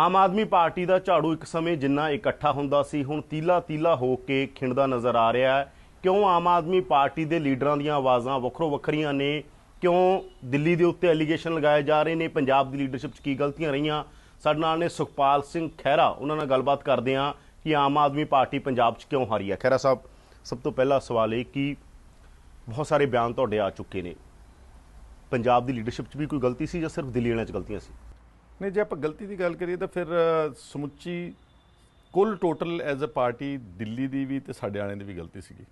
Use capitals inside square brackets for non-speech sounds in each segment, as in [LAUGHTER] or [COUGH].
ਆਮ Aadmi party ਦਾ ਝਾੜੂ ਇੱਕ ਸਮੇਂ ਜਿੰਨਾ ਇਕੱਠਾ ਹੁੰਦਾ ਸੀ, ਹੁਣ ਤੀਲਾ ਤੀਲਾ ਹੋ ਕੇ ਖਿੰਡਦਾ ਨਜ਼ਰ ਆ ਰਿਹਾ ਹੈ। ਕਿਉਂ ਆਮ ਆਦਮੀ ਪਾਰਟੀ ਦੇ ਲੀਡਰਾਂ ਦੀਆਂ ਆਵਾਜ਼ਾਂ ਵੱਖਰੋ ਵੱਖਰੀਆਂ ਨੇ? ਕਿਉਂ ਦਿੱਲੀ ਦੇ ਉੱਤੇ ਐਲੀਗੇਸ਼ਨ ਲਗਾਏ ਜਾ ਰਹੇ ਨੇ? ਪੰਜਾਬ ਦੀ ਲੀਡਰਸ਼ਿਪ 'ਚ ਕੀ ਗਲਤੀਆਂ ਰਹੀਆਂ? ਸਾਡੇ ਨਾਲ ਨੇ ਸੁਖਪਾਲ ਸਿੰਘ ਖਹਿਰਾ, ਉਹਨਾਂ ਨਾਲ ਗੱਲਬਾਤ ਕਰਦੇ ਹਾਂ ਕਿ ਆਮ ਆਦਮੀ ਪਾਰਟੀ ਪੰਜਾਬ 'ਚ ਕਿਉਂ ਹਾਰੀ ਹੈ। ਖਹਿਰਾ ਸਾਹਿਬ, ਸਭ ਤੋਂ ਪਹਿਲਾ ਸਵਾਲ ਇਹ ਕਿ ਬਹੁਤ ਸਾਰੇ ਬਿਆਨ ਤੁਹਾਡੇ ਆ ਚੁੱਕੇ ਨੇ। ਪੰਜਾਬ ਦੀ ਲੀਡਰਸ਼ਿਪ 'ਚ ਵੀ ਕੋਈ ਗਲਤੀ ਸੀ ਜਾਂ ਸਿਰਫ ਦਿੱਲੀ ਵਾਲਿਆਂ 'ਚ ਗਲਤੀਆਂ ਸੀ? ਨਹੀਂ ਜੇ ਆਪਾਂ ਗਲਤੀ ਦੀ ਗੱਲ ਕਰੀਏ ਤਾਂ ਫਿਰ ਸਮੁੱਚੀ ਕੁੱਲ total as a party Delhi ਦੀ ਵੀ ਤੇ ਸਾਡੇ ਵਾਲਿਆਂ ਦੀ ਵੀ ਗਲਤੀ ਸੀਗੀ।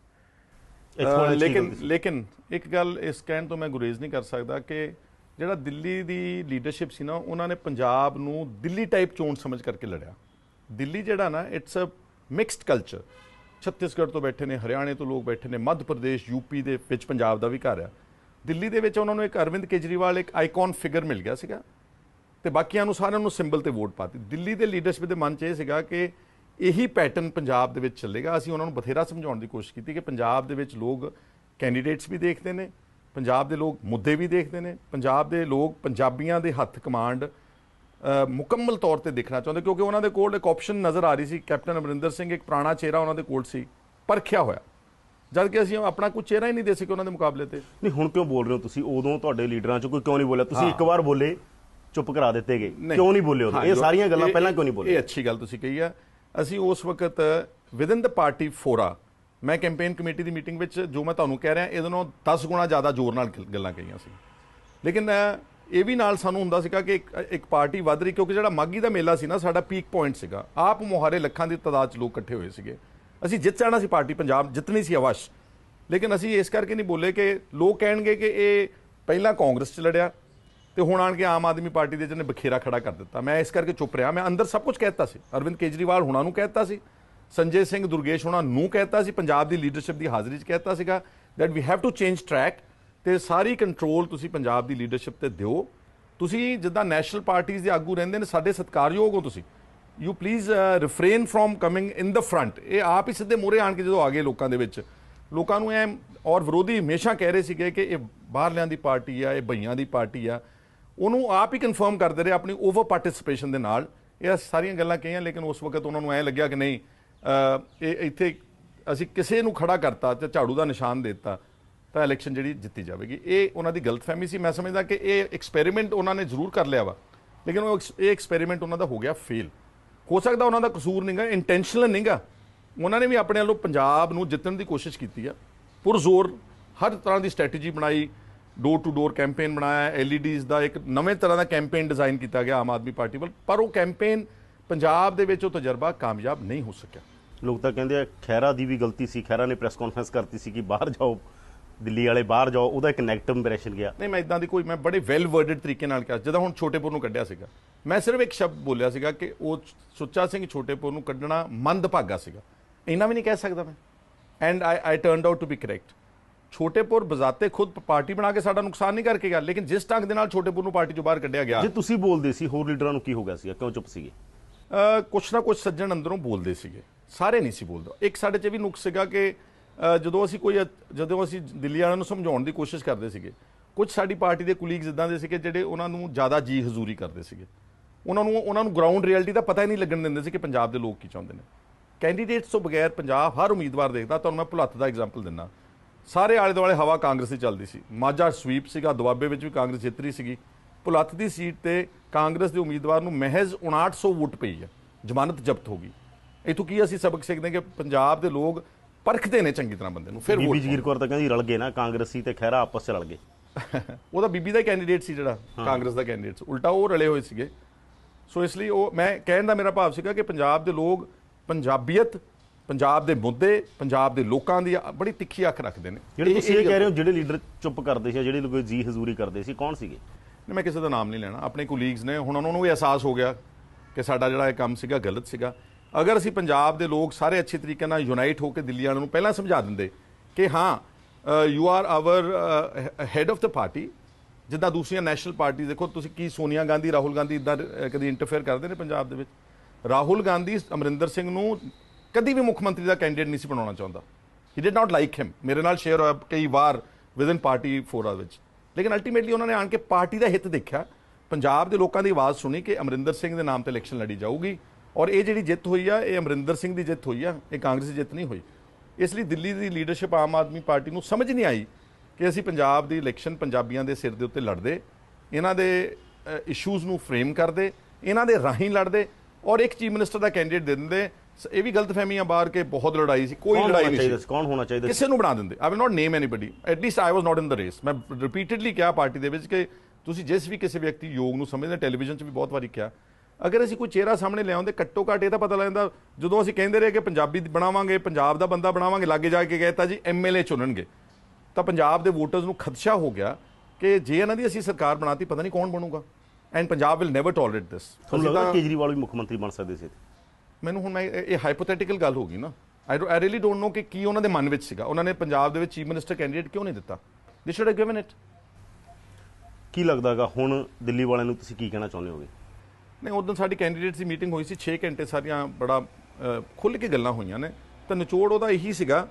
ਲੇਕਿਨ? ਲੇਕਿਨ ਇੱਕ ਗੱਲ ਇਸ ਕਹਿਣ ਤੋਂ ਮੈਂ ਗੁਰੇਜ਼ ਨਹੀਂ ਕਰ ਸਕਦਾ ਕਿ ਜਿਹੜਾ ਦਿੱਲੀ ਦੀ ਲੀਡਰਸ਼ਿਪ ਸੀ ਨਾ ਉਹਨਾਂ ਨੇ ਪੰਜਾਬ ਨੂੰ ਦਿੱਲੀ ਟਾਈਪ ਚੋਣ ਸਮਝ ਕਰਕੇ ਲੜਿਆ। ਦਿੱਲੀ ਜਿਹੜਾ ਨਾ it's a mixed culture Chhattisgarh ਤੋਂ ਬੈਠੇ ਨੇ ਹਰਿਆਣੇ ਤੋਂ ਲੋਕ ਬੈਠੇ ਨੇ ਮੱਧ ਪ੍ਰਦੇਸ਼ ਯੂਪੀ ਦੇ ਵਿੱਚ ਪੰਜਾਬ ਦਾ ਵੀ ਘਰ ਆ। ਦਿੱਲੀ ਦੇ ਵਿੱਚ ਉਹਨਾਂ ਨੂੰ ਇੱਕ ਅਰਵਿੰਦ ਕੇਜਰੀਵਾਲ ਇੱਕ ਆਈਕਨ ਫਿਗਰ ਮਿਲ ਗਿਆ ਸੀਗਾ। ਤੇ ਬਾਕੀਆਂ ਨੂੰ ਸਾਰਿਆਂ ਨੂੰ ਸਿੰਬਲ ਤੇ ਵੋਟ ਪਾਤੀ। ਦਿੱਲੀ ਦੇ ਲੀਡਰਸ਼ਿਪ ਦੇ ਮਨ 'ਚ ਇਹ ਸੀਗਾ ਕਿ ਇਹੀ ਪੈਟਰਨ ਪੰਜਾਬ ਦੇ ਵਿੱਚ ਚੱਲੇਗਾ। ਅਸੀਂ ਉਹਨਾਂ ਨੂੰ ਬਥੇਰਾ ਸਮਝਾਉਣ ਦੀ ਕੋਸ਼ਿਸ਼ ਕੀਤੀ ਕਿ ਪੰਜਾਬ ਦੇ ਵਿੱਚ ਲੋਕ ਕੈਂਡੀਡੇਟਸ ਵੀ ਦੇਖਦੇ ਨੇ, ਪੰਜਾਬ ਦੇ ਲੋਕ ਮੁੱਦੇ ਵੀ ਦੇਖਦੇ ਨੇ, ਪੰਜਾਬ ਦੇ ਲੋਕ ਪੰਜਾਬੀਆਂ ਦੇ ਹੱਥ ਕਮਾਂਡ ਮੁਕੰਮਲ ਤੌਰ ਤੇ ਦੇਖਣਾ ਚਾਹੁੰਦੇ, ਕਿਉਂਕਿ ਉਹਨਾਂ ਦੇ ਕੋਲ ਇੱਕ ਆਪਸ਼ਨ ਨਜ਼ਰ ਆ ਰਹੀ ਸੀ। ਕੈਪਟਨ ਅਮਰਿੰਦਰ ਸਿੰਘ ਇੱਕ ਪੁਰਾਣਾ ਚਿਹਰਾ ਉਹਨਾਂ ਦੇ ਕੋਲ ਸੀ, ਪਰਖਿਆ ਹੋਇਆ। ਜਦ ਕਿ ਅਸੀਂ ਆਪਣਾ ਕੋਈ ਚਿਹਰਾ ਹੀ ਨਹੀਂ ਦੇ ਸਕੇ ਉਹਨਾਂ ਦੇ ਮੁਕਾਬਲੇ ਤੇ। ਨਹੀਂ, ਹੁਣ ਕਿਉਂ ਬੋਲ ਰਹੇ ਹੋ ਤੁਸੀਂ? ਉਦੋਂ ਤੁਹਾਡੇ ਲੀਡਰਾਂ 'ਚ ਕੋਈ ਕਿਉਂ ਨਹੀਂ ਬੋਲਿਆ? ਤੁਸੀਂ ਇੱਕ ਵਾਰ ਬੋਲੇ ਚੁੱਪ ਕਰਾ ਦਿੱਤੇ ਗਏ। ਕਿਉਂ ਨਹੀਂ ਬੋਲੇ ਉਦੋਂ ਹਾਂ, ਇਹ ਸਾਰੀਆਂ ਗੱਲਾਂ ਪਹਿਲਾਂ ਕਿਉਂ ਨਹੀਂ ਬੋਲੇ? ਇਹ ਅੱਛੀ ਗੱਲ ਤੁਸੀਂ ਕਹੀ ਆ। ਅਸੀਂ ਉਸ ਵਕਤ ਵਿਦਨ ਦ ਪਾਰਟੀ ਫੋਰਾ ਮੈਂ ਕੈਂਪੇਨ ਕਮੇਟੀ ਦੀ ਮੀਟਿੰਗ ਵਿੱਚ ਜੋ ਮੈਂ ਤੁਹਾਨੂੰ ਕਹਿ ਰਿਹਾ ਇਹਦੇ ਨਾਲੋਂ 10 ਗੁਣਾ ਜ਼ਿਆਦਾ ਜ਼ੋਰ ਨਾਲ ਗੱਲ- ਕਹੀਆਂ ਸੀ। ਲੇਕਿਨ ਇਹ ਵੀ ਨਾਲ ਸਾਨੂੰ ਹੁੰਦਾ ਸੀਗਾ ਕਿ ਇੱਕ ਇੱਕ ਪਾਰਟੀ ਵੱਧ ਰਹੀ ਕਿਉਂਕਿ ਜਿਹੜਾ ਮਾਗੀ ਦਾ ਮੇਲਾ ਸੀ ਨਾ ਸਾਡਾ ਪੀਕ ਪੁਆਇੰਟ ਸੀਗਾ। ਆਪ ਮੁਹਾਰੇ ਲੱਖਾਂ ਦੀ ਤਾਦਾਦ 'ਚ ਲੋਕ ਇਕੱਠੇ ਹੋਏ ਸੀਗੇ। ਅਸੀਂ ਜਿੱਤ ਜਾਣਾ ਸੀ ਪਾਰਟੀ ਪੰਜਾਬ ਜਿੱਤਣੀ ਸੀ ਅਵਸ਼। ਲੇਕਿਨ ਅਸੀਂ ਇਸ ਕਰਕੇ ਨਹੀਂ ਬੋਲੇ ਕਿ ਲੋਕ ਕਹਿਣਗੇ ਕਿ ਇਹ ਪਹਿਲਾਂ ਕਾਂਗਰਸ 'ਚ ਲੜਿਆ ਤੇ ਹੁਣ ਆਣ ਕੇ ਆਮ ਆਦਮੀ ਪਾਰਟੀ ਦੇ ਜਿਹਨੇ ਬਖੇਰਾ ਖੜਾ ਕਰ ਦਿੱਤਾ। ਮੈਂ ਇਸ ਕਰਕੇ ਚੁੱਪ ਰਿਹਾ। ਮੈਂ ਅੰਦਰ ਸਭ ਕੁਝ ਕਹਿਤਾ ਸੀ। ਅਰਵਿੰਦ ਕੇਜਰੀਵਾਲ ਹੁਣਾਂ ਨੂੰ ਕਹਿਤਾ ਸੀ। ਸੰਜੇ ਸਿੰਘ ਦੁਰਗੇਸ਼ ਹੁਣਾਂ ਨੂੰ ਕਹਿਤਾ ਸੀ। ਪੰਜਾਬ ਦੀ ਲੀਡਰਸ਼ਿਪ ਦੀ ਹਾਜ਼ਰੀ 'ਚ ਕਹਿਤਾ ਸੀਗਾ that we have to change track ਤੇ ਸਾਰੀ ਕੰਟਰੋਲ ਤੁਸੀਂ ਪੰਜਾਬ ਦੀ ਲੀਡਰਸ਼ਿਪ ਤੇ ਦਿਓ। ਤੁਸੀਂ ਜਿੱਦਾਂ ਨੈਸ਼ਨਲ ਪਾਰਟੀਆਂ ਦੇ ਆਗੂ ਰਹਿੰਦੇ ਨੇ, ਸਾਡੇ ਸਤਿਕਾਰਯੋਗ ਹੋ ਤੁਸੀਂ। You please refrain from coming in the front ਇਹ ਆਪ ਹੀ ਸਿੱਧੇ ਮੂਹਰੇ ਆਣ ਕੇ ਜਦੋਂ ਆ ਗਏ ਲੋਕਾਂ ਦੇ ਵਿੱਚ। ਲੋਕਾਂ ਨੂੰ ਐ ਔਰ ਵਿਰੋਧੀ ਹਮੇਸ਼ਾ ਕਹਿ ਰਹੇ ਸੀਗੇ ਕਿ ਇਹ ਬਾਹਰਲਿਆਂ ਦੀ ਪਾਰਟੀ ਆ, ਇਹ ਭਈਆਂ ਦੀ ਪਾਰਟੀ ਆ। ਉਹਨੂੰ ਆਪ ਹੀ ਕਨਫਰਮ ਕਰਦੇ ਰਹੇ ਆਪਣੀ ਓਵਰ ਪਾਰਟਿਸਿਪੇਸ਼ਨ ਦੇ ਨਾਲ। ਇਹ ਸਾਰੀਆਂ ਗੱਲਾਂ ਕਹੀਆਂ, ਲੇਕਿਨ ਉਸ ਵਕਤ ਉਹਨਾਂ ਨੂੰ ਐ ਲੱਗਿਆ ਕਿ ਨਹੀਂ ਇਹ ਇੱਥੇ ਅਸੀਂ ਕਿਸੇ ਨੂੰ ਖੜਾ ਕਰਤਾ ਤੇ ਝਾੜੂ ਦਾ ਨਿਸ਼ਾਨ ਦੇ ਦਿੱਤਾ ਤਾਂ ਇਲੈਕਸ਼ਨ ਜਿਹੜੀ ਜਿੱਤੀ ਜਾਵੇਗੀ। ਇਹ ਉਹਨਾਂ ਦੀ ਗਲਤਫਹਿਮੀ ਸੀ। ਮੈਂ ਸਮਝਦਾ ਕਿ ਇਹ ਐਕਸਪੈਰੀਮੈਂਟ ਉਹਨਾਂ ਨੇ ਜ਼ਰੂਰ ਕਰ ਲਿਆ ਵਾ। ਲੇਕਿਨ ਉਹ ਐਕਸ- ਇਹ ਐਕਸਪੈਰੀਮੈਂਟ ਉਹਨਾਂ ਦਾ ਹੋ ਗਿਆ ਫੇਲ ਹੋ ਸਕਦਾ ਉਹਨਾਂ ਦਾ ਕਸੂਰ ਨਹੀਂਗਾ ਇੰਟੈਂਸ਼ਨਲ ਨਹੀਂਗਾ ਉਹਨਾਂ ਨੇ ਵੀ ਆਪਣੇ ਵੱਲੋਂ ਪੰਜਾਬ ਨੂੰ ਜਿੱਤਣ ਦੀ ਕੋਸ਼ਿਸ਼ ਕੀਤੀ ਆ। ਪੁਰਜ਼ੋਰ ਹਰ ਤਰ੍ਹਾਂ ਦੀ ਸਟ੍ਰੈਟਜੀ ਬਣਾਈ। ਡੋਰ ਟੂ ਡੋਰ ਕੈਂਪੇਨ ਬਣਾਇਆ ਐਲਈਡੀਜ਼ ਦਾ ਇੱਕ ਨਵੇਂ ਤਰ੍ਹਾਂ ਦਾ ਕੈਂਪੇਨ ਡਿਜ਼ਾਈਨ ਕੀਤਾ ਗਿਆ ਆਮ ਆਦਮੀ ਪਾਰਟੀ ਵੱਲ ਪਰ ਉਹ ਕੈਂਪੇਨ ਪੰਜਾਬ ਦੇ ਵਿੱਚ ਉਹ ਤਜਰਬਾ ਕਾਮਯਾਬ ਨਹੀਂ ਹੋ ਸਕਿਆ। ਲੋਕ ਤਾਂ ਕਹਿੰਦੇ ਆ ਖੈਰਾ ਦੀ ਵੀ ਗਲਤੀ ਸੀ ਖੈਰਾ ਨੇ ਪ੍ਰੈਸ ਕਾਨਫਰੰਸ ਕਰਤੀ ਸੀ ਕਿ ਬਾਹਰ ਜਾਓ ਦਿੱਲੀ ਵਾਲੇ ਬਾਹਰ ਜਾਓ ਉਹਦਾ ਇੱਕ ਨੈਗੇਟਿਵ ਇੰਪ੍ਰੈਸ਼ਨ ਗਿਆ। ਨਹੀਂ ਮੈਂ ਇਦਾਂ ਦੀ ਕੋਈ ਮੈਂ ਬੜੇ ਵੈਲ ਵਰਡਡ ਤਰੀਕੇ ਨਾਲ ਕਿਹਾ ਜਦੋਂ ਹੁਣ ਛੋਟੇਪੁਰ ਨੂੰ ਕੱਢਿਆ ਸੀਗਾ ਮੈਂ ਸਿਰਫ ਇੱਕ ਸ਼ਬਦ ਬੋਲਿਆ ਸੀਗਾ ਕਿ ਉਹ ਸੁੱਚਾ ਸਿੰਘ ਛੋਟੇਪੁਰ ਨੂੰ ਕੱਢਣਾ ਮੰਦਭਾਗਾ ਸੀਗਾ। ਇੰਨਾ ਵੀ ਨਹੀਂ ਕਹਿ ਸਕਦਾ ਮੈਂ। And I I turned out to be correct Chhotepur ਬਜ਼ਾਤੇ ਖੁਦ ਪਾਰਟੀ ਬਣਾ ਕੇ ਸਾਡਾ ਨੁਕਸਾਨ ਨਹੀਂ ਕਰਕੇ ਗਿਆ ਲੇਕਿਨ ਜਿਸ ਢੰਗ ਦੇ ਨਾਲ ਛੋਟੇਪੁਰ ਨੂੰ ਪਾਰਟੀ ਚੋਂ ਬਾਹਰ ਕੱਢਿਆ ਗਿਆ। ਜੇ ਤੁਸੀਂ ਬੋਲਦੇ ਸੀ ਹੋਰ ਲੀਡਰਾਂ ਨੂੰ ਕੀ ਹੋ ਗਿਆ ਸੀ ਕਿਉਂ ਚੁੱਪ ਸੀਗੇ? ਕੁਛ ਨਾ ਕੁਛ ਸੱਜਣ ਅੰਦਰੋਂ ਬੋਲਦੇ ਸੀਗੇ। ਸਾਰੇ ਨਹੀਂ ਸੀ ਬੋਲਦਾ। ਇੱਕ ਸਾਡੇ 'ਚ ਵੀ ਨੁਕਸ ਸੀਗਾ ਕਿ ਜਦੋਂ ਅਸੀਂ ਕੋਈ ਜਦੋਂ ਅਸੀਂ ਦਿੱਲੀ ਵਾਲਿਆਂ ਨੂੰ ਸਮਝਾਉਣ ਦੀ ਕੋਸ਼ਿਸ਼ ਕਰਦੇ ਸੀਗੇ ਕੁਝ ਸਾਡੀ ਪਾਰਟੀ ਦੇ ਕੁਲੀਗਸ ਇਦਾਂ ਦੇ ਸੀਗੇ ਜਿਹੜੇ ਉਹਨਾਂ ਨੂੰ ਜ਼ਿਆਦਾ ਜੀ ਹਜ਼ੂਰੀ ਕਰਦੇ ਸੀਗੇ। ਉਹਨਾਂ ਨੂੰ ਉਹਨਾਂ ਨੂੰ ਗਰਾਊਂਡ ਰਿਐਲਿਟੀ ਦਾ ਪਤਾ ਹੀ ਨਹੀਂ ਲੱਗਣ ਦਿੰਦੇ ਸੀ ਕਿ ਪੰਜਾਬ ਦੇ ਲੋਕ ਕੀ ਚਾਹੁੰਦੇ ਨੇ। ਕੈਂਡੀਡੇਟਸ ਤੋਂ ਬਗੈਰ ਪੰਜਾਬ ਹਰ ਉਮੀਦਵਾਰ ਦੇਖਦਾ ਤੁਹਾਨੂੰ ਮੈਂ ਭੁਲੱਥ ਦਾ ਐਗਜ਼ਾਮਪਲ ਦਿੰਦਾ। ਸਾਰੇ ਆਲੇ ਦੁਆਲੇ ਹਵਾ ਕਾਂਗਰਸ ਦੀ ਚੱਲਦੀ ਸੀ। ਮਾਝਾ ਸਵੀਪ ਸੀਗਾ ਦੁਆਬੇ ਵਿੱਚ ਵੀ ਕਾਂਗਰਸ ਜਿੱਤ ਰਹੀ ਸੀਗੀ। ਭੁਲੱਥ ਦੀ ਸੀਟ ਤੇ ਕਾਂਗਰਸ ਦੇ ਉਮੀਦਵਾਰ ਨੂੰ ਮਹਿਜ਼ 5900 ਵੋਟ ਪਈ ਹੈ। ਜ਼ਮਾਨਤ ਜ਼ਬਤ ਹੋ ਗਈ। ਇਥੋਂ ਕੀ ਅਸੀਂ ਸਬਕ ਸਿੱਖਦੇ ਕਿ ਪੰਜਾਬ ਦੇ ਲੋਕ ਪਰਖਦੇ ਨੇ ਚੰਗੀ ਤਰ੍ਹਾਂ ਬੰਦੇ ਨੂੰ ਫਿਰ ਬੀਬੀ ਜਗੀਰ ਕੌਰ ਤਾਂ ਕਹਿੰਦੀ ਰਲ ਗਏ ਨਾ ਕਾਂਗਰਸੀ ਤੇ ਖੈਰਾ ਆਪਸ ਚ ਰਲ ਗਏ। [LAUGHS] ਉਹਦਾ ਬੀਬੀ ਦਾ ਕੈਂਡੀਡੇਟ ਸੀ ਜਿਹੜਾ ਕਾਂਗਰਸ ਦਾ ਕੈਂਡੀਡੇਟ ਸੀ। ਉਲਟਾ ਉਹ ਰਲੇ ਹੋਏ ਸੀਗੇ। ਸੋ ਇਸ ਲਈ ਉਹ ਮੈਂ ਕਹਿਣ ਦਾ ਮੇਰਾ ਭਾਵ ਸੀਗਾ ਕਿ ਪੰਜਾਬ ਦੇ ਲੋਕ ਪੰਜਾਬੀਅਤ ਪੰਜਾਬ ਦੇ ਮੁੱਦੇ ਪੰਜਾਬ ਦੇ ਲੋਕਾਂ ਦੀ ਬੜੀ ਤਿੱਖੀ ਅੱਖ ਰੱਖਦੇ ਨੇ। ਜਿਹੜੇ ਤੁਸੀਂ ਇਹ ਕਹਿ ਰਹੇ ਹੋ ਜਿਹੜੇ ਲੀਡਰ ਚੁੱਪ ਕਰਦੇ ਸੀ ਜਿਹੜੇ ਲੋਕ ਜੀ ਹਜ਼ੂਰੀ ਕਰਦੇ ਸੀ ਕੌਣ ਸੀਗੇ? ਨਹੀਂ, ਮੈਂ ਕਿਸੇ ਦਾ ਨਾਮ ਨਹੀਂ ਲੈਣਾ। ਆਪਣੇ ਕੋਲੀਗਸ ਨੇ ਹੁਣ ਉਹਨਾਂ ਨੂੰ ਵੀ ਅਹਿਸਾਸ ਹੋ ਗਿਆ ਕਿ ਸਾਡਾ ਜਿਹੜਾ ਇਹ ਕੰਮ ਸੀਗਾ ਗਲਤ ਸੀਗਾ। ਅਗਰ ਅਸੀਂ ਪੰਜਾਬ ਦੇ ਲੋਕ ਸਾਰੇ ਅੱਛੇ ਤਰੀਕੇ ਨਾਲ ਯੂਨਾਈਟ ਹੋ ਕੇ ਦਿੱਲੀ ਵਾਲਿਆਂ ਨੂੰ ਪਹਿਲਾਂ ਸਮਝਾ ਦਿੰਦੇ ਕਿ ਹਾਂ you are our head of the party ਜਿੱਦਾਂ ਦੂਸਰੀਆਂ ਨੈਸ਼ਨਲ ਪਾਰਟੀ ਦੇਖੋ ਤੁਸੀਂ ਕੀ ਸੋਨੀਆ ਗਾਂਧੀ ਰਾਹੁਲ ਗਾਂਧੀ ਇਦਾਂ ਕਦੀ ਇੰਟਰਫੇਅਰ ਕਰਦੇ ਨੇ ਪੰਜਾਬ ਦੇ ਵਿੱਚ? ਰਾਹੁਲ ਗਾਂਧੀ ਅਮਰਿੰਦਰ ਸਿੰਘ ਨੂੰ ਕਦੀ ਵੀ ਮੁੱਖ ਮੰਤਰੀ ਦਾ ਕੈਂਡੀਡੇਟ ਨਹੀਂ ਸੀ ਬਣਾਉਣਾ ਚਾਹੁੰਦਾ। ਹੀ ਡਿਡ ਨਾਟ ਲਾਈਕ ਹਿਮ ਮੇਰੇ ਨਾਲ ਸ਼ੇਅਰ ਹੋਇਆ ਕਈ ਵਾਰ ਵਿਦਨ ਪਾਰਟੀ ਫੋਰਾ ਵਿੱਚ। ਲੇਕਿਨ ਅਲਟੀਮੇਟਲੀ ਉਹਨਾਂ ਨੇ ਆਣ ਕੇ ਪਾਰਟੀ ਦਾ ਹਿੱਤ ਦੇਖਿਆ। ਪੰਜਾਬ ਦੇ ਲੋਕਾਂ ਦੀ ਆਵਾਜ਼ ਸੁਣੀ ਕਿ ਅਮਰਿੰਦਰ ਸਿੰਘ ਦੇ ਨਾਮ ਤੇ ਇਲੈਕਸ਼ਨ ਲੜੀ ਜਾਊਗੀ। ਔਰ ਇਹ ਜਿਹੜੀ ਜਿੱਤ ਹੋਈ ਆ, ਇਹ ਅਮਰਿੰਦਰ ਸਿੰਘ ਦੀ ਜਿੱਤ ਹੋਈ ਆ, ਇਹ ਕਾਂਗਰਸ ਦੀ ਜਿੱਤ ਨਹੀਂ ਹੋਈ। ਇਸ ਲਈ ਦਿੱਲੀ ਦੀ ਲੀਡਰਸ਼ਿਪ ਆਮ ਆਦਮੀ ਪਾਰਟੀ ਨੂੰ ਸਮਝ ਨਹੀਂ ਆਈ ਕਿ ਅਸੀਂ ਪੰਜਾਬ ਦੀ ਇਲੈਕਸ਼ਨ ਪੰਜਾਬੀਆਂ ਦੇ ਸਿਰ ਦੇ ਉੱਤੇ ਲੜਦੇ, ਇਹਨਾਂ ਦੇ ਇਸ਼ੂਜ਼ ਨੂੰ ਫਰੇਮ ਕਰਦੇ, ਇਹਨਾਂ ਦੇ ਰਾਹੀਂ ਲੜਦੇ ਔਰ ਇੱਕ ਚੀਫ ਮਿਨਿਸਟਰ ਦਾ ਕੈਂਡੀਡੇਟ ਦੇ ਦਿੰਦੇ ਇਹ ਵੀ ਗਲਤਫਹਿਮੀਆਂ ਬਾਹਰ ਕੇ ਬਹੁਤ ਲੜਾਈ ਸੀ ਕੋਈ ਲੜਾਈ ਨਹੀਂ ਸੀ। ਕੌਣ ਹੋਣਾ ਚਾਹੀਦਾ ਕਿਸੇ ਨੂੰ ਬਣਾ ਦਿੰਦੇ। I will not name anybody at least I was not in the race ਮੈਂ ਰਿਪੀਟਡਲੀ ਕਿਹਾ ਪਾਰਟੀ ਦੇ ਵਿੱਚ ਕਿ ਤੁਸੀਂ ਜਿਸ ਵੀ ਕਿਸੇ ਵਿਅਕਤੀ ਯੋਗ ਨੂੰ ਸਮਝਦੇ ਟੈਲੀਵਿਜ਼ਨ 'ਚ ਵੀ ਬਹੁਤ ਵਾਰੀ ਕਿਹਾ। ਅਗਰ ਅਸੀਂ ਕੋਈ ਚਿਹਰਾ ਸਾਹਮਣੇ ਲਿਆਉਂਦੇ ਘੱਟੋ ਘੱਟ ਇਹ ਤਾਂ ਪਤਾ ਲੱਗਦਾ ਜਦੋਂ ਅਸੀਂ ਕਹਿੰਦੇ ਰਹੇ ਕਿ ਪੰਜਾਬੀ ਬਣਾਵਾਂਗੇ ਪੰਜਾਬ ਦਾ ਬੰਦਾ ਬਣਾਵਾਂਗੇ ਲਾਗੇ ਜਾ ਕੇ ਕਹਿਤਾ ਜੀ ਐਮਐਲਏ ਚੁਣਨਗੇ। ਤਾਂ ਪੰਜਾਬ ਦੇ ਵੋਟਰਸ ਨੂੰ ਖਦਸ਼ਾ ਹੋ ਗਿਆ ਕਿ ਜੇ ਇਹਨਾਂ ਦੀ ਅਸੀਂ ਸਰਕਾਰ ਬਣਾਤੀ ਪਤਾ ਨਹੀਂ ਕੌਣ ਬਣੂਗਾ। And Punjab will never tolerate this ਤੁਹਾਨੂੰ ਲੱਗਦਾ ਕੇਜਰੀਵਾਲ ਵੀ ਮੁੱਖ ਮੰਤਰੀ ਬਣ ਸਕਦੇ ਸੀ ਮੈਨੂੰ ਹੁਣ ਮੈਂ ਇਹ ਹਾਈਪੋਥੈਟੀਕਲ ਗੱਲ ਹੋ ਗਈ ਨਾ। ਆਈ ਆਈ ਰੀਲੀ ਡੋਨਟ ਨੋ ਕਿ ਕੀ ਉਹਨਾਂ ਦੇ ਮਨ ਵਿੱਚ ਸੀਗਾ। ਉਹਨਾਂ ਨੇ ਪੰਜਾਬ ਦੇ ਵਿੱਚ ਚੀਫ ਮਿਨਿਸਟਰ ਕੈਂਡੀਡੇਟ ਕਿਉਂ ਨਹੀਂ ਦਿੱਤਾ? They should have given it ਕੀ ਲੱਗਦਾਗਾ ਹੁਣ ਦਿੱਲੀ ਵਾਲਿਆਂ ਨੂੰ ਤੁਸੀਂ ਕੀ ਕਹਿਣਾ ਚਾਹੁੰਦੇ ਹੋਗੇ? ਨਹੀਂ ਉਦੋਂ ਸਾਡੀ ਕੈਂਡੀਡੇਟਸ ਦੀ ਮੀਟਿੰਗ ਹੋਈ ਸੀ 6 ਘੰਟੇ ਸਾਰੀਆਂ ਬੜਾ ਖੁੱਲ ਕੇ ਗੱਲਾਂ ਹੋਈਆਂ ਨੇ। ਤਾਂ ਨਿਚੋੜ ਉਹਦਾ ਇਹੀ ਸੀਗਾ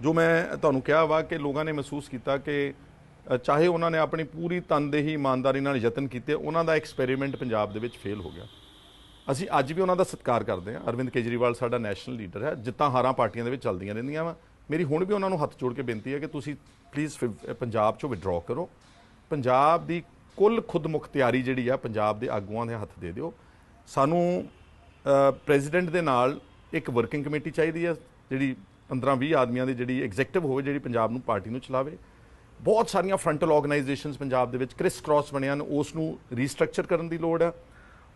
ਜੋ ਮੈਂ ਤੁਹਾਨੂੰ ਕਿਹਾ ਵਾ ਕਿ ਲੋਕਾਂ ਨੇ ਮਹਿਸੂਸ ਕੀਤਾ ਕਿ ਚਾਹੇ ਉਹਨਾਂ ਨੇ ਆਪਣੀ ਪੂਰੀ ਤਨਦੇਹੀ ਇਮਾਨਦਾਰੀ ਨਾਲ ਯਤਨ ਕੀਤੇ ਉਹਨਾਂ ਦਾ ਐਕਸਪੈਰੀਮੈਂਟ ਪੰਜਾਬ ਦੇ ਵਿੱਚ ਫੇਲ ਹੋ ਗਿਆ। ਅਸੀਂ ਅੱਜ ਵੀ ਉਹਨਾਂ ਦਾ ਸਤਿਕਾਰ ਕਰਦੇ ਹਾਂ। ਅਰਵਿੰਦ ਕੇਜਰੀਵਾਲ ਸਾਡਾ ਨੈਸ਼ਨਲ ਲੀਡਰ ਹੈ। ਜਿੱਤਾਂ ਹਾਰਾਂ ਪਾਰਟੀਆਂ ਦੇ ਵਿੱਚ ਚੱਲਦੀਆਂ ਰਹਿੰਦੀਆਂ ਵਾ। ਮੇਰੀ ਹੁਣ ਵੀ ਉਹਨਾਂ ਨੂੰ ਹੱਥ ਜੋੜ ਕੇ ਬੇਨਤੀ ਹੈ ਕਿ ਤੁਸੀਂ ਪਲੀਜ਼ ਪੰਜਾਬ ਚੋਂ ਵਿਡਰਾਅ ਕਰੋ। ਪੰਜਾਬ ਦੀ ਕੁੱਲ ਖੁਦਮੁਖਤਿਆਰੀ ਜਿਹੜੀ ਆ, ਪੰਜਾਬ ਦੇ ਆਗੂਆਂ ਦੇ ਹੱਥ ਦੇ ਦਿਓ। ਸਾਨੂੰ ਪ੍ਰੈਜ਼ੀਡੈਂਟ ਦੇ ਨਾਲ ਇੱਕ ਵਰਕਿੰਗ ਕਮੇਟੀ ਚਾਹੀਦੀ ਹੈ, ਜਿਹੜੀ 15-20 ਆਦਮੀਆਂ ਦੀ ਜਿਹੜੀ ਐਗਜ਼ੈਕਟਿਵ ਹੋਵੇ, ਜਿਹੜੀ ਪੰਜਾਬ ਨੂੰ ਪਾਰਟੀ ਨੂੰ ਚਲਾਵੇ। ਬਹੁਤ ਸਾਰੀਆਂ ਫਰੰਟਲ ਆਰਗੇਨਾਈਜੇਸ਼ਨਸ ਪੰਜਾਬ ਦੇ ਵਿੱਚ ਕ੍ਰਿਸ ਕ੍ਰਾਸ ਬਣਿਆ ਨੇ ਉਸ ਨੂੰ ਰੀਸਟਰਕਚਰ ਕਰਨ ਦੀ ਲੋੜ ਹੈ।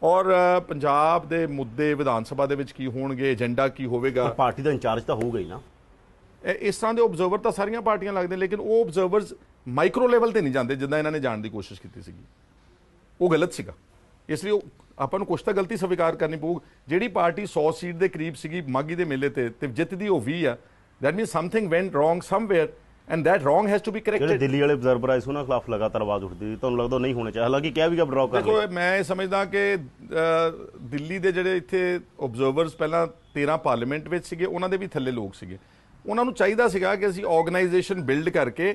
ਔਰ ਪੰਜਾਬ ਦੇ ਮੁੱਦੇ ਵਿਧਾਨ ਸਭਾ ਦੇ ਵਿੱਚ ਕੀ ਹੋਣਗੇ ਏਜੰਡਾ ਕੀ ਹੋਵੇਗਾ? ਪਰ ਪਾਰਟੀ ਦਾ ਇੰਚਾਰਜ ਤਾਂ ਹੋਊਗਾ ਹੀ ਨਾ। ਇਸ ਤਰ੍ਹਾਂ ਦੇ ਆਬਜ਼ਰਵਰ ਤਾਂ ਸਾਰੀਆਂ ਪਾਰਟੀਆਂ ਲੱਗਦੇ ਲੇਕਿਨ ਉਹ ਆਬਜ਼ਰਵਰਸ ਮਾਈਕਰੋ ਲੈਵਲ ਤੇ ਨਹੀਂ ਜਾਂਦੇ ਜਿੱਦਾਂ ਇਹਨਾਂ ਨੇ ਜਾਣ ਦੀ ਕੋਸ਼ਿਸ਼ ਕੀਤੀ ਸੀਗੀ। ਉਹ ਗਲਤ ਸੀਗਾ। ਇਸ ਲਈ ਆਪਾਂ ਨੂੰ ਕੁਛ ਤਾਂ ਗਲਤੀ ਸਵੀਕਾਰ ਕਰਨੀ ਪਊ। ਜਿਹੜੀ ਪਾਰਟੀ 100 ਸੀਟ ਦੇ ਕਰੀਬ ਸੀਗੀ ਮਾਗੀ ਦੇ ਮੇਲੇ ਤੇ ਤੇ ਜਿੱਤਦੀ ਉਹ 20 ਆ। That means something went wrong somewhere and that wrong has to be ਜਿਹੜੇ ਕਰੈਕਟਡ ਦਿੱਲੀ ਵਾਲੇ ਅਬਜ਼ਰਵਰ ਆਏ ਸੀ ਉਹਨਾਂ ਖਿਲਾਫ ਲਗਾਤਾਰ ਆਵਾਜ਼ ਉੱਠਦੀ ਸੀ ਤੁਹਾਨੂੰ ਲੱਗਦਾ ਨਹੀਂ ਹੋਣੇ ਚਾਹੀਦੇ। ਹਾਲਾਂਕਿ ਕਿਹਾ ਵੀ ਵਿਡਰਾਅ ਕਰ ਦੇਖੋ ਮੈਂ ਇਹ ਸਮਝਦਾ ਕਿ ਦਿੱਲੀ ਦੇ ਜਿਹੜੇ ਇੱਥੇ ਆਬਜ਼ਰਵਰਸ ਪਹਿਲਾਂ 13 ਪਾਰਲੀਮੈਂਟ ਵਿੱਚ ਸੀਗੇ ਉਹਨਾਂ ਦੇ ਵੀ ਥੱਲੇ ਲੋਕ ਸੀਗੇ। ਉਹਨਾਂ ਨੂੰ ਚਾਹੀਦਾ ਸੀਗਾ ਕਿ ਅਸੀਂ ਆਰਗੇਨਾਈਜੇਸ਼ਨ ਬਿਲਡ ਕਰਕੇ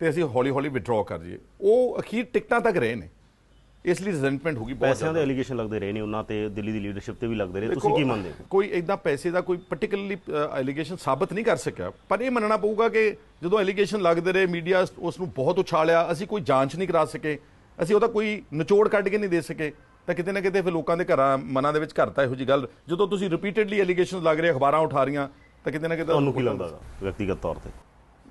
ਤੇ ਅਸੀਂ ਹੌਲੀ ਹੌਲੀ ਵਿਡਰਾਅ ਕਰ ਜਾਈਏ। ਉਹ ਅਖੀਰ ਟਿਕਟਾਂ ਤੱਕ ਰਹੇ ਨੇ। ਇਸ ਲਈ ਰਿਜ਼ੈਂਟਮੈਂਟ ਹੋ ਗਈ ਬਹੁਤ ਪੈਸਿਆਂ ਦੇ ਜ਼ਿਆਦਾ। ਐਲੀਗੇਸ਼ਨ ਲੱਗਦੇ ਰਹੇ ਨੇ ਉਹਨਾਂ ਤੇ ਦਿੱਲੀ ਦੀ ਲੀਡਰਸ਼ਿਪ ਤੇ ਵੀ ਲੱਗਦੇ ਰਹੇ। ਤੁਸੀਂ ਕੀ ਮੰਨਦੇ ਹੋ? ਕੋਈ ਇਦਾਂ ਪੈਸੇ ਦਾ ਕੋਈ ਪਾਰਟਿਕੂਲਰਲੀ ਐਲੀਗੇਸ਼ਨ ਸਾਬਤ ਨਹੀਂ ਕਰ ਸਕਿਆ। ਪਰ ਇਹ ਮੰਨਣਾ ਪਊਗਾ ਕਿ ਜਦੋਂ ਐਲੀਗੇਸ਼ਨ ਲੱਗਦੇ ਰਹੇ ਮੀਡੀਆ ਉਸ ਨੂੰ ਬਹੁਤ ਉਛਾਲਿਆ ਅਸੀਂ ਕੋਈ ਜਾਂਚ ਨਹੀਂ ਕਰਾ ਸਕੇ ਅਸੀਂ ਉਹਦਾ ਕੋਈ ਨਿਚੋੜ ਕੱਢ ਕੇ ਨਹੀਂ ਦੇ ਸਕੇ ਤਾਂ ਕਿਤੇ ਨਾ ਕਿਤੇ ਫਿਰ ਲੋਕਾਂ ਦੇ ਘਰਾਂ ਮਨਾਂ ਦੇ ਵਿੱਚ ਘਰਤਾ ਇਹੋ ਜੀ ਗੱਲ ਜਦੋਂ ਤੁਸੀਂ ਰਿਪੀਟਡਲੀ ਐਲੀਗੇਸ਼ਨ ਲੱਗ ਰਹੇ ਅਖਬਾਰਾਂ ਉਠਾ ਰਹੀਆਂ ਤਾਂ ਕਿਤੇ ਨਾ ਕਿਤੇ ਤੁਹਾਨੂੰ ਕੀ ਲੱਗਦਾ ਵਿਅਕਤੀਗਤ ਤੌਰ ਤੇ?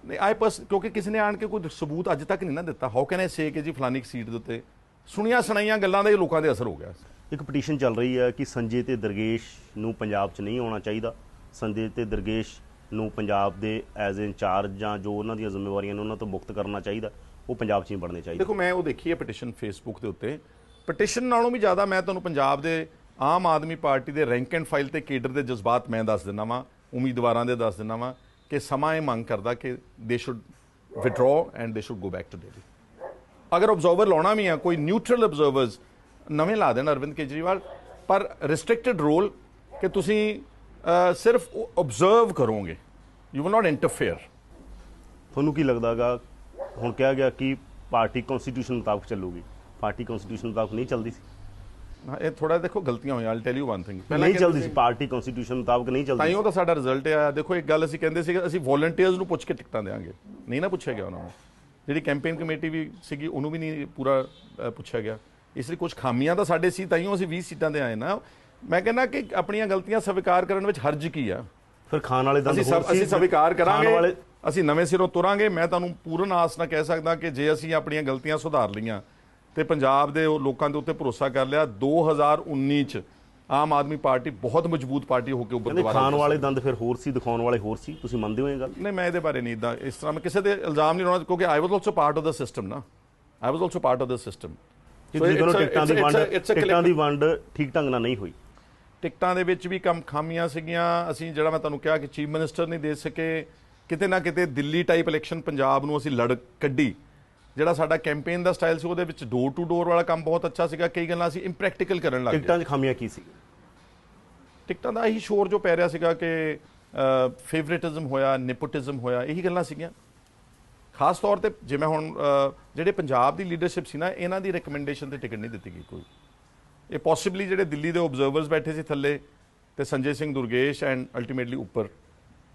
ਨਹੀਂ ਆਈ ਪਰਸ ਕਿਉਂਕਿ ਕਿਸੇ ਨੇ ਆਣ ਕੇ ਕੋਈ ਸਬੂਤ ਅੱਜ ਤੱਕ ਨਹੀਂ ਨਾ ਦਿੱਤਾ। ਹਾਊ ਕੈਨ ਆਈ ਸੇ ਕਿ ਜੀ ਫਲਾਨੀ ਸੀਟ ਦੇ ਉੱਤੇ ਸੁਣੀਆਂ ਸੁਣਾਈਆਂ ਗੱਲਾਂ ਦਾ ਹੀ ਲੋਕਾਂ ਦੇ ਅਸਰ ਹੋ ਗਿਆ। ਇੱਕ ਪਟੀਸ਼ਨ ਚੱਲ ਰਹੀ ਹੈ ਕਿ ਸੰਜੇ ਤੇ ਦਰਗੇਸ਼ ਨੂੰ ਪੰਜਾਬ 'ਚ ਨਹੀਂ ਆਉਣਾ ਚਾਹੀਦਾ। ਸੰਜੇ ਤੇ ਦਰਗੇਸ਼ ਨੂੰ ਪੰਜਾਬ ਦੇ ਐਜ਼ ਇੰਚਾਰਜ ਜਾਂ ਜੋ ਉਹਨਾਂ ਦੀਆਂ ਜ਼ਿੰਮੇਵਾਰੀਆਂ ਨੇ ਉਹਨਾਂ ਤੋਂ ਮੁਕਤ ਕਰਨਾ ਚਾਹੀਦਾ ਉਹ ਪੰਜਾਬ 'ਚ ਹੀ ਬਣਨੇ ਚਾਹੀਦੇ। ਦੇਖੋ ਮੈਂ ਉਹ ਦੇਖੀ ਹੈ ਪਟੀਸ਼ਨ ਫੇਸਬੁੱਕ ਦੇ ਉੱਤੇ। ਪਟੀਸ਼ਨ ਨਾਲੋਂ ਵੀ ਜ਼ਿਆਦਾ ਮੈਂ ਤੁਹਾਨੂੰ ਪੰਜਾਬ ਦੇ ਆਮ ਆਦਮੀ ਪਾਰਟੀ ਦੇ ਰੈਂਕ ਐਂਡ ਫਾਈਲ ਤੇ ਕੇਡਰ ਦੇ ਜਜ਼ਬਾਤ ਮੈਂ ਦੱਸ ਦਿੰਦਾ ਵਾਂ ਉਮੀਦਵਾਰਾਂ ਦੇ ਦੱਸ ਦਿੰਦਾ ਵਾਂ ਕਿ ਸਮਾਂ ਇਹ ਮੰਗ ਕਰਦਾ ਕਿ they should withdraw and they should go back to Delhi ਅਗਰ ਆਬਜ਼ਰਵਰ ਲਾਉਣਾ ਵੀ ਆ ਕੋਈ ਨਿਊਟਰਲ ਆਬਜ਼ਰਵਰਸ ਨਵੇਂ ਲਾ ਦੇਣ ਅਰਵਿੰਦ ਕੇਜਰੀਵਾਲ ਪਰ ਰੈਸਟ੍ਰਿਕਟਡ ਰੋਲ ਕਿ ਤੁਸੀਂ ਸਿਰਫ ਆਬਜ਼ਰਵ ਕਰੋਗੇ ਯੂ ਵਿਲ ਨਾਟ ਇੰਟਰਫੇਅਰ ਤੁਹਾਨੂੰ ਕੀ ਲੱਗਦਾਗਾ? ਹੁਣ ਕਿਹਾ ਗਿਆ ਕਿ ਪਾਰਟੀ ਕਨਸਟੀਟਿਊਸ਼ਨ ਮੁਤਾਬਕ ਚੱਲੂਗੀ। ਪਾਰਟੀ ਕਨਸਟੀਟਿਊਸ਼ਨ ਮੁਤਾਬਕ ਨਹੀਂ ਚੱਲਦੀ ਸੀ। ਇਹ ਥੋੜਾ ਦੇਖੋ ਗਲਤੀਆਂ ਹੋਈਆਂ I'll tell you one thing ਨਹੀਂ ਚੱਲਦੀ ਸੀ ਪਾਰਟੀ ਕਨਸਟੀਟਿਊਸ਼ਨ ਮੁਤਾਬਕ ਨਹੀਂ ਚੱਲਦੀ ਤਾਈਓ ਤਾਂ ਸਾਡਾ ਰਿਜ਼ਲਟ ਆਇਆ। ਦੇਖੋ ਇੱਕ ਗੱਲ ਅਸੀਂ ਕਹਿੰਦੇ ਸੀਗੇ ਅਸੀਂ ਵੋਲੰਟੀਅਰਸ ਨੂੰ ਪੁੱਛ ਕੇ ਟਿਕਟਾਂ ਦੇਵਾਂਗੇ ਨਹੀਂ ਨਾ ਪੁੱਛਿਆ ਗਿਆ ਉਹਨਾਂ ਨੂੰ। ਜਿਹੜੀ ਕੈਂਪੇਨ ਕਮੇਟੀ ਵੀ ਸੀਗੀ ਉਹਨੂੰ ਵੀ ਨਹੀਂ ਪੂਰਾ ਪੁੱਛਿਆ ਗਿਆ। ਇਸ ਲਈ ਕੁਝ ਖਾਮੀਆਂ ਤਾਂ ਸਾਡੇ ਸੀ ਤਾਈਓ ਅਸੀਂ 20 ਸੀਟਾਂ ਤੇ ਆਏ ਨਾ। ਮੈਂ ਕਹਿੰਦਾ ਕਿ ਆਪਣੀਆਂ ਗਲਤੀਆਂ ਸਵੀਕਾਰ ਕਰਨ ਵਿੱਚ ਹਰਜ ਕੀ ਆ? ਫਿਰ ਖਾਣ ਵਾਲੇ ਦੰਦ ਅਸੀਂ ਅਸੀਂ ਸਵੀਕਾਰ ਕਰਾਂਗੇ। ਅਸੀਂ ਨਵੇਂ ਸਿਰੋਂ ਤੁਰਾਂਗੇ। ਮੈਂ ਤੁਹਾਨੂੰ ਪੂਰਨ ਆਸ ਨਾਲ ਕਹਿ ਸਕਦਾ ਕਿ ਜੇ ਅਸੀਂ ਆਪਣੀਆਂ ਗਲਤੀਆਂ ਸੁਧਾਰ ਲਈਆਂ ਤੇ ਪੰਜਾਬ ਦੇ ਉਹ ਲੋਕਾਂ ਦੇ ਉੱਤੇ ਭਰੋਸਾ ਕਰ ਲਿਆ 2019 ਚ ਆਮ ਆਦਮੀ ਪਾਰਟੀ ਬਹੁਤ ਮਜ਼ਬੂਤ ਪਾਰਟੀ ਹੋ ਕੇ ਉੱਪਰ ਕਹਿੰਦੇ ਦੁਬਾਰਾ ਖਾਣ ਵਾਲੇ ਦੰਦ ਫਿਰ ਹੋਰ ਸੀ ਦਿਖਾਉਣ ਵਾਲੇ ਹੋਰ ਸੀ। ਤੁਸੀਂ ਮੰਨਦੇ ਹੋ ਇਹ ਗੱਲ? ਨਹੀਂ ਮੈਂ ਇਹਦੇ ਬਾਰੇ ਨਹੀਂ ਇਦਾਂ ਇਸ ਤਰ੍ਹਾਂ ਮੈਂ ਕਿਸੇ ਤੇ ਇਲਜ਼ਾਮ ਨਹੀਂ ਲਾਉਣਾ ਕਿਉਂਕਿ I was also part of the system ਨਾ। I was also part of the system ਤੁਸੀਂ ਦੋਨੋਂ ਟਿਕਟਾਂ ਦੀ ਵੰਡ ਟਿਕਟਾਂ ਦੀ ਵੰਡ ਠੀਕ ਢੰਗ ਨਾਲ ਨਹੀਂ ਹੋਈ। ਟਿਕਟਾਂ ਦੇ ਵਿੱਚ ਵੀ ਕੰਮ ਖਾਮੀਆਂ ਸੀਗੀਆਂ। ਅਸੀਂ ਜਿਹੜਾ ਮੈਂ ਤੁਹਾਨੂੰ ਕਿਹਾ ਕਿ ਚੀਫ ਮਿਨਿਸਟਰ ਨਹੀਂ ਦੇ ਸਕੇ ਕਿਤੇ ਨਾ ਕਿਤੇ ਦਿੱਲੀ ਟਾਈਪ ਇਲੈਕਸ਼ਨ ਪੰਜਾਬ ਨੂੰ ਅਸੀਂ ਲੜ ਕੱਢੀ। ਜਿਹੜਾ ਸਾਡਾ ਕੈਂਪੇਨ ਦਾ ਸਟਾਈਲ ਸੀ ਉਹਦੇ ਵਿੱਚ ਡੋਰ ਟੂ ਡੋਰ ਵਾਲਾ ਕੰਮ ਬਹੁਤ ਅੱਛਾ ਸੀਗਾ। ਕਈ ਗੱਲਾਂ ਅਸੀਂ ਇੰਪ੍ਰੈਕਟੀਕਲ ਕਰਨ ਲੱਗ ਗਏ। ਟਿਕਟਾਂ 'ਚ ਖਾਮੀਆਂ ਕੀ ਸੀ? ਟਿਕਟਾਂ ਦਾ ਇਹੀ ਸ਼ੋਰ ਜੋ ਪੈ ਰਿਹਾ ਸੀਗਾ ਕਿ ਫੇਵਰਿਟਿਜ਼ਮ ਹੋਇਆ ਨੈਪੋਟਿਜ਼ਮ ਹੋਇਆ ਇਹੀ ਗੱਲਾਂ ਸੀਗੀਆਂ। ਖਾਸ ਤੌਰ ਤੇ ਜਿਵੇਂ ਹੁਣ ਜਿਹੜੇ ਪੰਜਾਬ ਦੀ ਲੀਡਰਸ਼ਿਪ ਸੀ ਨਾ ਇਹਨਾਂ ਦੀ ਰეკਮੈਂਡੇਸ਼ਨ ਤੇ ਟਿਕਟ ਨਹੀਂ ਦਿੱਤੀ ਗਈ ਕੋਈ। ਇਹ ਪੋਸੀਬਲੀ ਜਿਹੜੇ ਦਿੱਲੀ ਦੇ ਆਬਜ਼ਰਵਰਸ ਬੈਠੇ ਸੀ ਥੱਲੇ ਤੇ ਸੰਜੇ ਸਿੰਘ ਦੁਰਗੇਸ਼ ਐਂਡ ਅਲਟੀਮੇਟਲੀ ਉੱਪਰ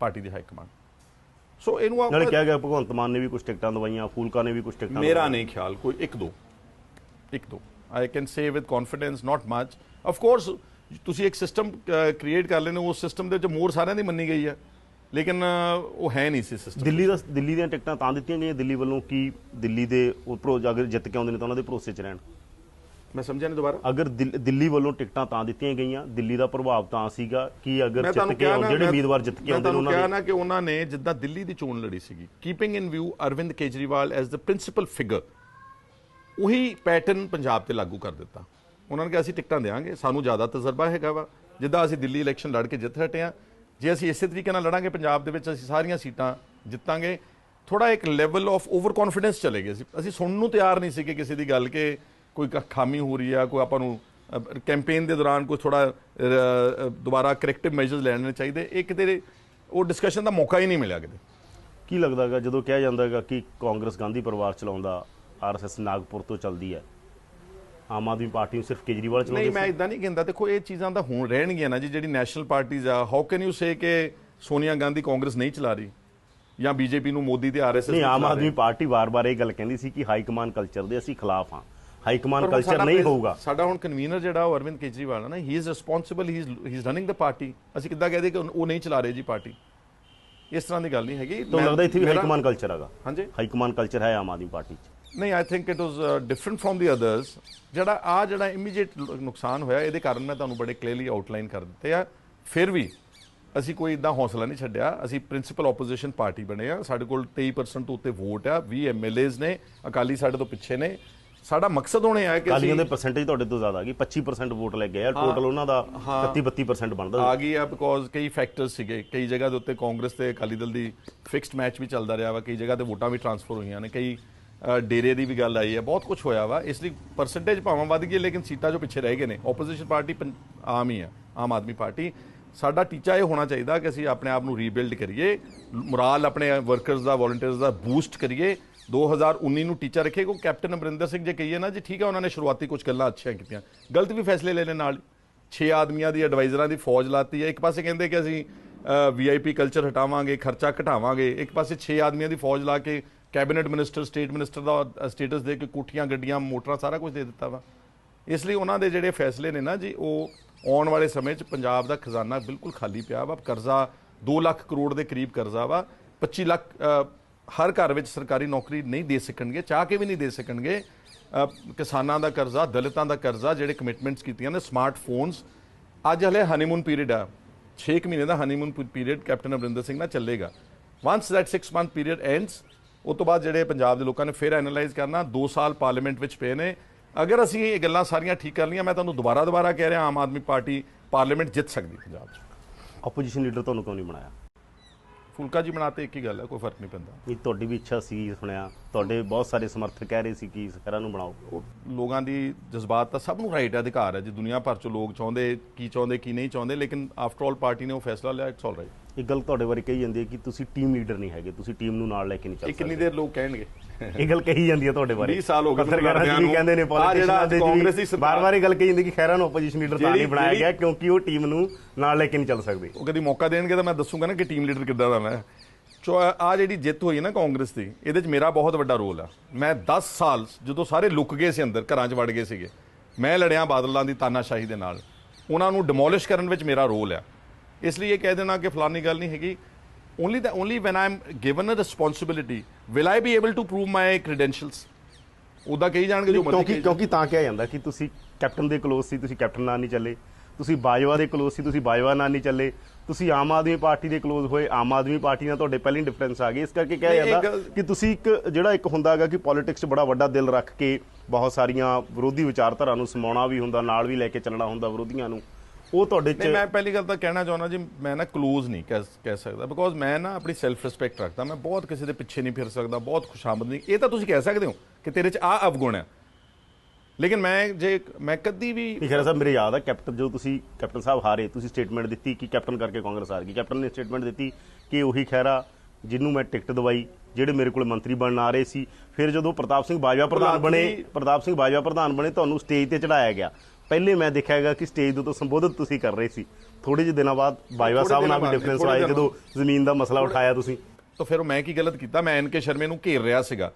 ਪਾਰਟੀ ਦੀ ਹਾਈ ਕਮਾਂਡ ਸੋ ਇਹਨੂੰ ਨਾਲੇ ਆਪਾਂ ਕਿਹਾ ਗਿਆ ਭਗਵੰਤ ਮਾਨ ਨੇ ਵੀ ਕੁਝ ਟਿਕਟਾਂ ਦਵਾਈਆਂ ਫੂਲਕਾ ਨੇ ਵੀ ਕੁਝ ਟਿਕਟਾਂ ਮੇਰਾ ਦਵਾਈਆਂ। ਨਹੀਂ ਖਿਆਲ ਕੋਈ ਇੱਕ ਦੋ ਇੱਕ ਦੋ। I can say with confidence not much of course ਤੁਸੀਂ ਇੱਕ ਸਿਸਟਮ ਕ੍ਰੀਏਟ ਕਰ ਲੈਣੇ ਉਸ ਸਿਸਟਮ ਦੇ ਵਿੱਚ ਮੋਰ ਸਾਰਿਆਂ ਦੀ ਮੰਨੀ ਗਈ ਹੈ। ਲੇਕਿਨ ਅ, ਉਹ ਹੈ ਨਹੀਂ ਸੀ ਸਿਸਟਮ ਦਿੱਲੀ ਦਾ ਦਿੱਲੀ ਦੀਆਂ ਟਿਕਟਾਂ ਤਾਂ ਦਿੱਤੀਆਂ ਗਈਆਂ ਦਿੱਲੀ ਵੱਲੋਂ ਕਿ ਦਿੱਲੀ ਦੇ ਉਹ ਭਰੋ ਅਗਰ ਜਿੱਤ ਕੇ ਆਉਂਦੇ ਨੇ ਤਾਂ ਉਹਨਾਂ ਦੇ ਭਰੋਸੇ 'ਚ ਰਹਿਣ? ਮੈਂ ਸਮਝਿਆ ਨਹੀਂ ਦੁਬਾਰਾ। ਅਗਰ ਦਿਲ- ਵੱਲੋਂ ਟਿਕਟਾਂ ਤਾਂ ਦਿੱਤੀਆਂ ਗਈਆਂ ਦਿੱਲੀ ਦਾ ਪ੍ਰਭਾਵ ਤਾਂ ਸੀਗਾ ਕਿ ਅਗਰ ਜਿੱਤ ਕੇ ਕਿਹਾ ਨਾ ਜਿਹੜੇ ਉਮੀਦਵਾਰ ਜਿੱਤ ਕੇ ਆਉਂਦੇ ਨੇ ਉਹਨਾਂ ਕਿਹਾ ਦੇ ਨਾ ਕਿ ਉਹਨਾਂ ਨੇ ਜਿੱਦਾਂ ਦਿੱਲੀ ਦੀ ਚੋਣ ਲੜੀ ਸੀਗੀ keeping in view Arvind Kejriwal as the principal figure ਉਹੀ ਪੈਟਰਨ ਪੰਜਾਬ ਤੇ ਲਾਗੂ ਕਰ ਦਿੱਤਾ। ਉਹਨਾਂ ਨੇ ਕਿਹਾ ਅਸੀਂ ਟਿਕਟਾਂ ਦੇਵਾਂਗੇ ਸਾਨੂੰ ਜ਼ਿਆਦਾ ਤਜਰਬਾ ਹੈਗਾ ਵਾ। ਜਿੱਦਾਂ ਅਸੀਂ ਦਿੱਲੀ ਇਲੈਕਸ਼ਨ ਲੜ ਕੇ ਜਿੱਤ ਹਟੇ ਆ ਜੇ ਅਸੀਂ ਇਸੇ ਤਰੀਕੇ ਨਾਲ ਲੜਾਂਗੇ ਪੰਜਾਬ ਦੇ ਵਿੱਚ ਅਸੀਂ ਸਾਰੀਆਂ ਸੀਟਾਂ ਜਿੱਤਾਂਗੇ। ਥੋੜਾ ਇੱਕ ਲੈਵਲ ਆਫ ਓਵਰ ਕੌਨਫੀਡੈਂਸ ਚਲੇ ਗਏ ਸੀ। ਅਸੀਂ ਸੁਣਨ ਨੂੰ ਤਿਆਰ ਨਹੀਂ ਸੀ ਕਿ ਕਿਸੇ ਦੀ ਗੱਲ ਕਿ ਕੋਈ ਖਾਮੀ ਹੋ ਰਹੀ ਆ ਕੋਈ ਆਪਾਂ ਨੂੰ ਕੈਂਪੇਨ ਦੇ ਦੌਰਾਨ ਕੋਈ ਥੋੜਾ ਦੁਬਾਰਾ ਕਰੈਕਟਿਵ ਮੈਜਰਸ ਲੈਣੇ ਚਾਹੀਦੇ ਇਹ ਕਿਤੇ ਉਹ ਡਿਸਕਸ਼ਨ ਦਾ ਮੌਕਾ ਹੀ ਨਹੀਂ ਮਿਲਿਆ ਕਿਤੇ। ਕੀ ਲੱਗਦਾ ਹੈਗਾ ਜਦੋਂ ਕਿਹਾ ਜਾਂਦਾ ਹੈਗਾ ਕਿ ਕਾਂਗਰਸ ਗਾਂਧੀ ਪਰਿਵਾਰ ਚਲਾਉਂਦਾ ਆਰਐਸਐਸ ਨਾਗਪੁਰ ਤੋਂ ਚੱਲਦੀ ਹੈ ਆਮ ਆਦਮੀ ਪਾਰਟੀ ਨੂੰ ਸਿਰਫ ਕੇਜਰੀਵਾਲ ਨਹੀਂ ਚਲਾਉਂਦੇ ਮੈਂ ਸੀ ਇਦਾਂ ਨਹੀਂ ਕਹਿੰਦਾ ਦੇਖੋ ਇਹ ਚੀਜ਼ਾਂ ਤਾਂ ਹੁਣ ਰਹਿਣਗੀਆਂ ਨਾ ਜੀ ਜਿਹੜੀ ਨੈਸ਼ਨਲ ਪਾਰਟੀਆਂ ਆ ਹਾਊ ਕੈਨ ਯੂ ਸੇ ਕਿ ਸੋਨੀਆ ਗਾਂਧੀ ਕਾਂਗਰਸ ਨਹੀਂ ਚਲਾ ਰਹੀ? ਜਾਂ ਬੀਜੇਪੀ ਨੂੰ ਮੋਦੀ ਤੇ ਆਰਐਸਐਸ ਨਹੀਂ ਆਮ ਆਦਮੀ ਪਾਰਟੀ ਵਾਰ-ਵਾਰ ਇਹ ਗੱਲ ਕਹਿੰਦੀ ਸੀ ਕਿ ਹਾਈ ਕਮਾਨ ਕਲਚਰ ਦੇ ਅਸੀਂ ਖਿਲਾਫ ਹਾਂ। ਹਾਈ ਕਮਾਨ ਕਲਚਰ ਨਹੀਂ ਹੋਊਗਾ। ਸਾਡਾ ਹੁਣ ਕਨਵੀਨਰ ਜਿਹੜਾ ਉਹ ਅਰਵਿੰਦ ਕੇਜਰੀਵਾਲ ਹੈ ਨਾ he is responsible he is running the party ਅਸੀਂ ਕਿੱਦਾਂ ਕਹਦੇ ਕਿ ਉਹ ਨਹੀਂ ਚਲਾ ਰਹੇ ਜੀ ਪਾਰਟੀ ਇਸ ਤਰ੍ਹਾਂ ਦੀ ਗੱਲ ਨਹੀਂ ਹੈਗੀ। ਤੁਹਾਨੂੰ ਲੱਗਦਾ ਇੱਥੇ ਵੀ ਹਾਈ ਕਮਾਨ ਕਲਚਰ ਹੈਗਾ? ਹਾਂਜੀ। ਹਾਈ ਕਮਾਨ ਕਲਚਰ ਹੈ ਆਮ ਆਦਮੀ ਪਾਰਟੀ 'ਚ। ਨਹੀਂ I think it was different from the others ਜਿਹੜਾ ਆ ਜਿਹੜਾ ਇਮੀਡੀਏਟ ਨੁਕਸਾਨ ਹੋਇਆ ਇਹਦੇ ਕਾਰਨ ਮੈਂ ਤੁਹਾਨੂੰ ਬੜੇ ਕਲੀਅਰਲੀ ਆਊਟਲਾਈਨ ਕਰ ਦਿੱਤੇ ਆ। ਫਿਰ ਵੀ ਅਸੀਂ ਕੋਈ ਇਦਾਂ ਹੌਸਲਾ ਨਹੀਂ ਛੱਡਿਆ। ਅਸੀਂ ਪ੍ਰਿੰਸੀਪਲ ਆਪੋਜੀਸ਼ਨ ਪਾਰਟੀ ਬਣੇ ਆ। ਸਾਡੇ ਕੋਲ 23% ਤੋਂ ਉੱਤੇ ਵੋਟ ਆ। 20 ਐਮਐਲਏਜ਼ ਨੇ। ਅਕਾਲੀ ਸਾਡੇ ਤੋਂ ਪਿੱਛੇ ਨੇ। ਸਾਡਾ ਮਕਸਦ ਹੋਣੇ ਆ ਕਿ ਕਾਲੀਆਂ ਦੇ ਪਰਸੈਂਟੇਜ ਤੁਹਾਡੇ ਤੋਂ ਜ਼ਿਆਦਾ ਆ ਗਈ 25% ਵੋਟ ਲੈ ਗਏ ਆ ਟੋਟਲ ਉਹਨਾਂ ਦਾ 31-32% ਬਣਦਾ ਆ ਗਈ ਆ ਬਿਕੋਜ਼ ਕਈ ਫੈਕਟਰਸ ਸੀਗੇ ਕਈ ਜਗ੍ਹਾ ਦੇ ਉੱਤੇ ਕਾਂਗਰਸ ਤੇ ਅਕਾਲੀ ਦਲ ਦੀ ਫਿਕਸਡ ਮੈਚ ਵੀ ਚੱਲਦਾ ਰਿਹਾ ਵਾ ਕਈ ਜਗ੍ਹਾ ਤੇ ਵੋਟਾਂ ਵੀ ਟ੍ਰਾਂਸਫਰ ਹੋਈਆਂ ਨੇ ਕਈ ਡੇਰੇ ਦੀ ਵੀ ਗੱਲ ਆਈ ਹੈ ਬਹੁਤ ਕੁਝ ਹੋਇਆ ਵਾ ਇਸ ਲਈ ਪਰਸੈਂਟੇਜ ਭਾਵਾਂ ਵੱਧ ਗਈ ਲੇਕਿਨ ਸੀਟਾਂ ਜੋ ਪਿੱਛੇ ਰਹਿ ਗਏ ਨੇ ਆਪੋਜੀਸ਼ਨ ਪਾਰਟੀ ਆਮ ਹੀ ਆ ਆਮ ਆਦਮੀ ਪਾਰਟੀ। ਸਾਡਾ ਟੀਚਾ ਇਹ ਹੋਣਾ ਚਾਹੀਦਾ ਕਿ ਅਸੀਂ ਆਪਣੇ ਆਪ ਨੂੰ ਰੀਬਿਲਡ ਕਰੀਏ ਮੁਰਾਲ ਆਪਣੇ ਵਰਕਰਸ ਦਾ ਵੋਲੰਟੀਅਰਸ ਦਾ ਬੂਸਟ ਕਰੀਏ 2019 ਨੂੰ ਟੀਚਾ ਰੱਖੇ ਕੋ ਕੈਪਟਨ ਅਮਰਿੰਦਰ ਸਿੰਘ ਜੇ ਕਹੀਏ ਨਾ, ਜੀ ਠੀਕ ਹੈ ਉਹਨਾਂ ਨੇ ਸ਼ੁਰੂਆਤੀ ਕੁਝ ਗੱਲਾਂ ਅੱਛੀਆਂ ਕੀਤੀਆਂ। ਗਲਤ ਵੀ ਫੈਸਲੇ ਲੈਣੇ ਨਾਲ। 6 ਆਦਮੀਆਂ ਦੀ ਐਡਵਾਈਜ਼ਰਾਂ ਦੀ ਫੌਜ ਲਾਤੀ ਹੈ। ਇੱਕ ਪਾਸੇ ਕਹਿੰਦੇ ਕਿ ਅਸੀਂ ਵੀਆਈਪੀ ਕਲਚਰ ਹਟਾਵਾਂਗੇ, ਖਰਚਾ ਘਟਾਵਾਂਗੇ। ਇੱਕ ਪਾਸੇ 6 ਆਦਮੀਆਂ ਦੀ ਫੌਜ ਲਾ ਕੇ ਕੈਬਨਿਟ ਮਿਨਿਸਟਰ ਸਟੇਟ ਮਿਨਿਸਟਰ ਦਾ ਸਟੇਟਸ ਦੇ ਕੇ ਕੋਠੀਆਂ, ਗੱਡੀਆਂ, ਮੋਟਰਾਂ ਸਾਰਾ ਕੁਝ ਦੇ ਦਿੱਤਾ ਵਾ। ਇਸ ਲਈ ਉਹਨਾਂ ਦੇ ਜਿਹੜੇ ਫੈਸਲੇ ਨੇ ਨਾ ਜੀ, ਉਹ ਆਉਣ ਵਾਲੇ ਸਮੇਂ 'ਚ ਪੰਜਾਬ ਦਾ ਖਜ਼ਾਨਾ ਬਿਲਕੁਲ ਖਾਲੀ ਪਿਆ ਵਾ। ਕਰਜ਼ਾ 2 ਲੱਖ ਕਰੋੜ ਦੇ ਕਰੀਬ ਕਰਜ਼ਾ ਵਾ। 25 ਲੱਖ ਹਰ ਘਰ ਵਿੱਚ ਸਰਕਾਰੀ ਨੌਕਰੀ ਨਹੀਂ ਦੇ ਸਕਣਗੇ, ਚਾਹ ਕੇ ਵੀ ਨਹੀਂ ਦੇ ਸਕਣਗੇ। ਕਿਸਾਨਾਂ ਦਾ ਕਰਜ਼ਾ, ਦਲਿਤਾਂ ਦਾ ਕਰਜ਼ਾ, ਜਿਹੜੇ ਕਮਿਟਮੈਂਟਸ ਕੀਤੀਆਂ ਨੇ ਸਮਾਰਟਫੋਨਸ ਅੱਜ ਹਲੇ ਹਨੀਮੂਨ ਪੀਰੀਅਡ ਆ। 6 ਮਹੀਨੇ ਦਾ honeymoon period captain Amarinder Singh ਨਾਲ ਚੱਲੇਗਾ। Once that 6 month period ends ਉਸ ਤੋਂ ਬਾਅਦ ਜਿਹੜੇ ਪੰਜਾਬ ਦੇ ਲੋਕਾਂ ਨੇ ਫਿਰ ਐਨਾਲਾਈਜ਼ ਕਰਨਾ 2 ਸਾਲ ਪਾਰਲੀਮੈਂਟ ਵਿੱਚ ਪਏ ਨੇ। ਅਗਰ ਅਸੀਂ ਇਹ ਗੱਲਾਂ ਸਾਰੀਆਂ ਠੀਕ ਕਰ ਲਈਆਂ, ਮੈਂ ਤੁਹਾਨੂੰ ਦੁਬਾਰਾ ਦੁਬਾਰਾ ਕਹਿ ਰਿਹਾ, ਆਮ ਆਦਮੀ ਪਾਰਟੀ ਪਾਰਲੀਮੈਂਟ ਜਿੱਤ ਸਕਦੀ ਪੰਜਾਬ 'ਚ। ਆਪੋਜੀਸ਼ਨ ਲੀਡਰ ਤੁਹਾਨੂੰ ਕਿਉਂ ਨਹੀਂ ਬਣਾਇਆ? ਫੁਲਕਾ ਜੀ ਬਣਾਤੇ ਇੱਕ ਹੀ ਗੱਲ ਹੈ ਕੋਈ ਫ਼ਰਕ ਨਹੀਂ ਪੈਂਦਾ। ਇਹ ਤੁਹਾਡੀ ਵੀ ਇੱਛਾ ਸੀ ਸੁਣਿਆ। ਤੁਹਾਡੇ ਬਹੁਤ ਸਾਰੇ ਸਮਰਥਕ ਕਹਿ ਰਹੇ ਸੀ ਕਿ ਸਖਰਾ ਨੂੰ ਬਣਾਓ। ਉਹ ਲੋਕਾਂ ਦੀ ਜਜ਼ਬਾਤ ਤਾਂ ਸਭ ਨੂੰ ਰਾਈਟ ਹੈ ਅਧਿਕਾਰ ਹੈ ਜੀ ਦੁਨੀਆ ਭਰ ਚ ਲੋਕ ਚਾਹੁੰਦੇ ਕੀ ਚਾਹੁੰਦੇ ਕੀ ਨਹੀਂ ਚਾਹੁੰਦੇ ਲੇਕਿਨ ਆਫਟਰ ਆਲ ਪਾਰਟੀ ਨੇ ਉਹ ਫੈਸਲਾ ਲਿਆ ਇਟਸ ਆਲ ਰਾਈਟ ਇਹ ਗੱਲ ਤੁਹਾਡੇ ਬਾਰੇ ਕਹੀ ਜਾਂਦੀ ਹੈ ਕਿ ਤੁਸੀਂ ਟੀਮ ਲੀਡਰ ਨਹੀਂ ਹੈਗੇ ਤੁਸੀਂ ਟੀਮ ਨੂੰ ਨਾਲ ਲੈ ਕੇ ਨਹੀਂ ਚੱਲ ਇਹ ਕਿੰਨੀ ਸਕਦੇ। ਦੇਰ ਲੋਕ ਕਹਿਣਗੇ? ਇਹ ਗੱਲ ਕਹੀ ਜਾਂਦੀ ਹੈ ਤੁਹਾਡੇ ਬਾਰੇ। 20 ਸਾਲ ਹੋ ਗਏ ਪੱਤਰਕਾਰਾਂ ਨੂੰ। ਕਹਿੰਦੇ ਨੇ ਪੋਲੀਟੀਸ਼ੀਅਨਾਂ ਦੇ ਕਾਂਗਰਸ ਦੀ ਬਾਰ-ਬਾਰ ਇਹ ਗੱਲ ਕਹੀ ਜਾਂਦੀ ਕਿ ਖੈਰਾਂ ਨੂੰ ਆਪੋਜੀਸ਼ਨ ਲੀਡਰ ਤਾਂ ਨਹੀਂ ਬਣਾਇਆ ਗਿਆ ਕਿਉਂਕਿ ਉਹ ਟੀਮ ਨੂੰ ਨਾਲ ਲੈ ਕੇ ਨਹੀਂ ਚੱਲ ਸਕਦੇ। ਉਹ ਕਦੀ ਮੌਕਾ ਦੇਣਗੇ ਤਾਂ ਮੈਂ ਦੱਸੂਗਾ ਨਾ ਕਿ ਟੀਮ ਲੀਡਰ ਕਿੱਦਾਂ ਦਾ ਮੈਂ। ਚੋ ਆ ਜਿਹੜੀ ਜਿੱਤ ਹੋਈ ਨਾ ਕਾਂਗਰਸ ਦੀ ਇਹਦੇ 'ਚ ਮੇਰਾ ਬਹੁਤ ਵੱਡਾ ਰੋਲ ਆ। ਮੈਂ 10 ਸਾਲ ਜਦੋਂ ਸਾਰੇ ਲੁੱਕ ਗਏ ਸੀ ਅੰਦਰ ਘਰਾਂ 'ਚ ਵੜ ਗਏ ਸੀਗੇ ਮੈਂ ਲੜਿਆ ਬਾਦਲਾਂ ਦੀ ਤਾਨਾਸ਼ਾਹੀ ਦੇ ਨਾਲ ਉਹਨਾਂ ਨੂੰ ਡਿਮੋਲਿਸ਼ ਕਰਨ ਵਿੱਚ ਮੇਰਾ ਰੋਲ ਆ। ਇਸ ਲਈ ਇਹ ਕਹਿ ਦੇਣਾ ਕਿ ਫਲਾਨੀ ਗੱਲ ਨਹੀਂ ਹੈਗੀ। Only the only when i'm given a responsibility will i be able to prove my credentials? ਉਹਦਾ ਕਹੀ ਜਾਣਗੇ ਜੋ ਮਰਜ਼ੀ ਕਿਉਂਕਿ ਕਿਉਂਕਿ ਤਾਂ ਕਿਹਾ ਜਾਂਦਾ ਕਿ ਤੁਸੀਂ ਕੈਪਟਨ ਦੇ ਕਲੋਜ਼ ਸੀ ਤੁਸੀਂ ਕੈਪਟਨ ਨਾਲ ਨਹੀਂ ਚੱਲੇ। ਤੁਸੀਂ ਬਾਜਵਾ ਦੇ ਕਲੋਜ਼ ਸੀ ਤੁਸੀਂ ਬਾਜਵਾ ਨਾਲ ਨਹੀਂ ਚੱਲੇ। ਤੁਸੀਂ ਆਮ ਆਦਮੀ ਪਾਰਟੀ ਦੇ ਕਲੋਜ਼ ਹੋਏ ਆਮ ਆਦਮੀ ਪਾਰਟੀ ਨਾਲ ਤੁਹਾਡੇ ਪਹਿਲਾਂ ਡਿਫਰੈਂਸ ਆ ਗਏ ਇਸ ਕਰਕੇ ਕਿਹਾ ਜਾਂਦਾ ਕਿ ਤੁਸੀਂ ਇੱਕ ਜਿਹੜਾ ਇੱਕ ਹੁੰਦਾ ਹੈਗਾ ਕਿ ਪੋਲਿਟਿਕਸ 'ਚ ਬੜਾ ਵੱਡਾ ਦਿਲ ਰੱਖ ਕੇ ਬਹੁਤ ਸਾਰੀਆਂ ਵਿਰੋਧੀ ਵਿਚਾਰਧਾਰਾ ਨੂੰ ਸਮਾਉਣਾ ਵੀ ਹੁੰਦਾ ਨਾਲ ਵੀ ਲੈ ਕੇ ਚੱਲਣਾ ਹੁੰਦਾ ਵਿਰੋਧੀਆਂ ਨੂੰ। ਉਹ ਤੁਹਾਡੇ 'ਚ ਮੈਂ ਪਹਿਲੀ ਗੱਲ ਤਾਂ ਕਹਿਣਾ ਚਾਹੁੰਦਾ ਜੀ ਮੈਂ ਨਾ ਕਲੋਜ਼ ਨਹੀਂ ਕਹਿ ਸਕਦਾ ਬਿਕੋਜ਼ ਮੈਂ ਨਾ ਆਪਣੀ ਸੈਲਫ ਰਿਸਪੈਕਟ ਰੱਖਦਾ ਮੈਂ ਬਹੁਤ ਕਿਸੇ ਦੇ ਪਿੱਛੇ ਨਹੀਂ ਫਿਰ ਸਕਦਾ ਬਹੁਤ ਖੁਸ਼ਾਮਦ ਨਹੀਂ। ਇਹ ਤਾਂ ਤੁਸੀਂ ਕਹਿ ਸਕਦੇ ਹੋ ਕਿ ਤੇਰੇ 'ਚ ਆ ਅਵਗੁਣ ਹੈ ਲੇਕਿਨ ਮੈਂ ਜੇ ਮੈਂ ਕਦੀ ਵੀ ਖੈਰ ਸਾਹਿਬ ਮੇਰੇ ਯਾਦ ਆ ਕੈਪਟਨ ਜਦੋਂ ਤੁਸੀਂ ਕੈਪਟਨ ਸਾਹਿਬ ਹਾਰੇ ਤੁਸੀਂ ਸਟੇਟਮੈਂਟ ਦਿੱਤੀ ਕਿ ਕੈਪਟਨ ਕਰਕੇ ਕਾਂਗਰਸ ਹਾਰ ਗਈ। ਕੈਪਟਨ ਨੇ ਸਟੇਟਮੈਂਟ ਦਿੱਤੀ ਕਿ ਉਹੀ ਖੈਰਾ ਜਿਹਨੂੰ ਮੈਂ ਟਿਕਟ ਦਵਾਈ ਜਿਹੜੇ ਮੇਰੇ ਕੋਲ ਮੰਤਰੀ ਬਣਨ ਆ ਰਹੇ ਸੀ। ਫਿਰ ਜਦੋਂ ਪ੍ਰਤਾਪ ਸਿੰਘ ਬਾਜਵਾ ਪ੍ਰਧਾਨ ਬਣੇ ਪ੍ਰਤਾਪ ਸਿੰਘ ਬਾਜਵਾ ਪ੍ਰਧਾਨ ਬਣੇ ਤੁਹਾਨੂੰ ਸਟੇਜ ਤੇ ਚੜਾਇਆ ਗਿਆ। ਪਹਿਲੇ ਮੈਂ ਦੇਖਿਆ ਹੈਗਾ ਕਿ ਸਟੇਜ ਦੇ ਤੋਂ ਸੰਬੋਧਿਤ ਤੁਸੀਂ ਕਰ ਰਹੇ ਸੀ। ਥੋੜੇ ਜਿਹੇ ਦਿਨਾਂ ਬਾਅਦ ਬਾਜਵਾ ਸਾਹਿਬ ਨਾਲ ਵੀ ਡਿਫਰੈਂਸ ਆਇਆ ਜਦੋਂ ਜ਼ਮੀਨ ਦਾ ਮਸਲਾ ਉਠਾਇਆ ਤੁਸੀਂ। ਤਾਂ ਫਿਰ ਮੈਂ ਕੀ ਗਲਤ ਕੀਤਾ? ਮੈਂ ਐਨ ਕੇ ਸ਼ਰਮੇ ਨੂੰ ਘੇਰ ਰਿਹਾ ਸੀਗਾ।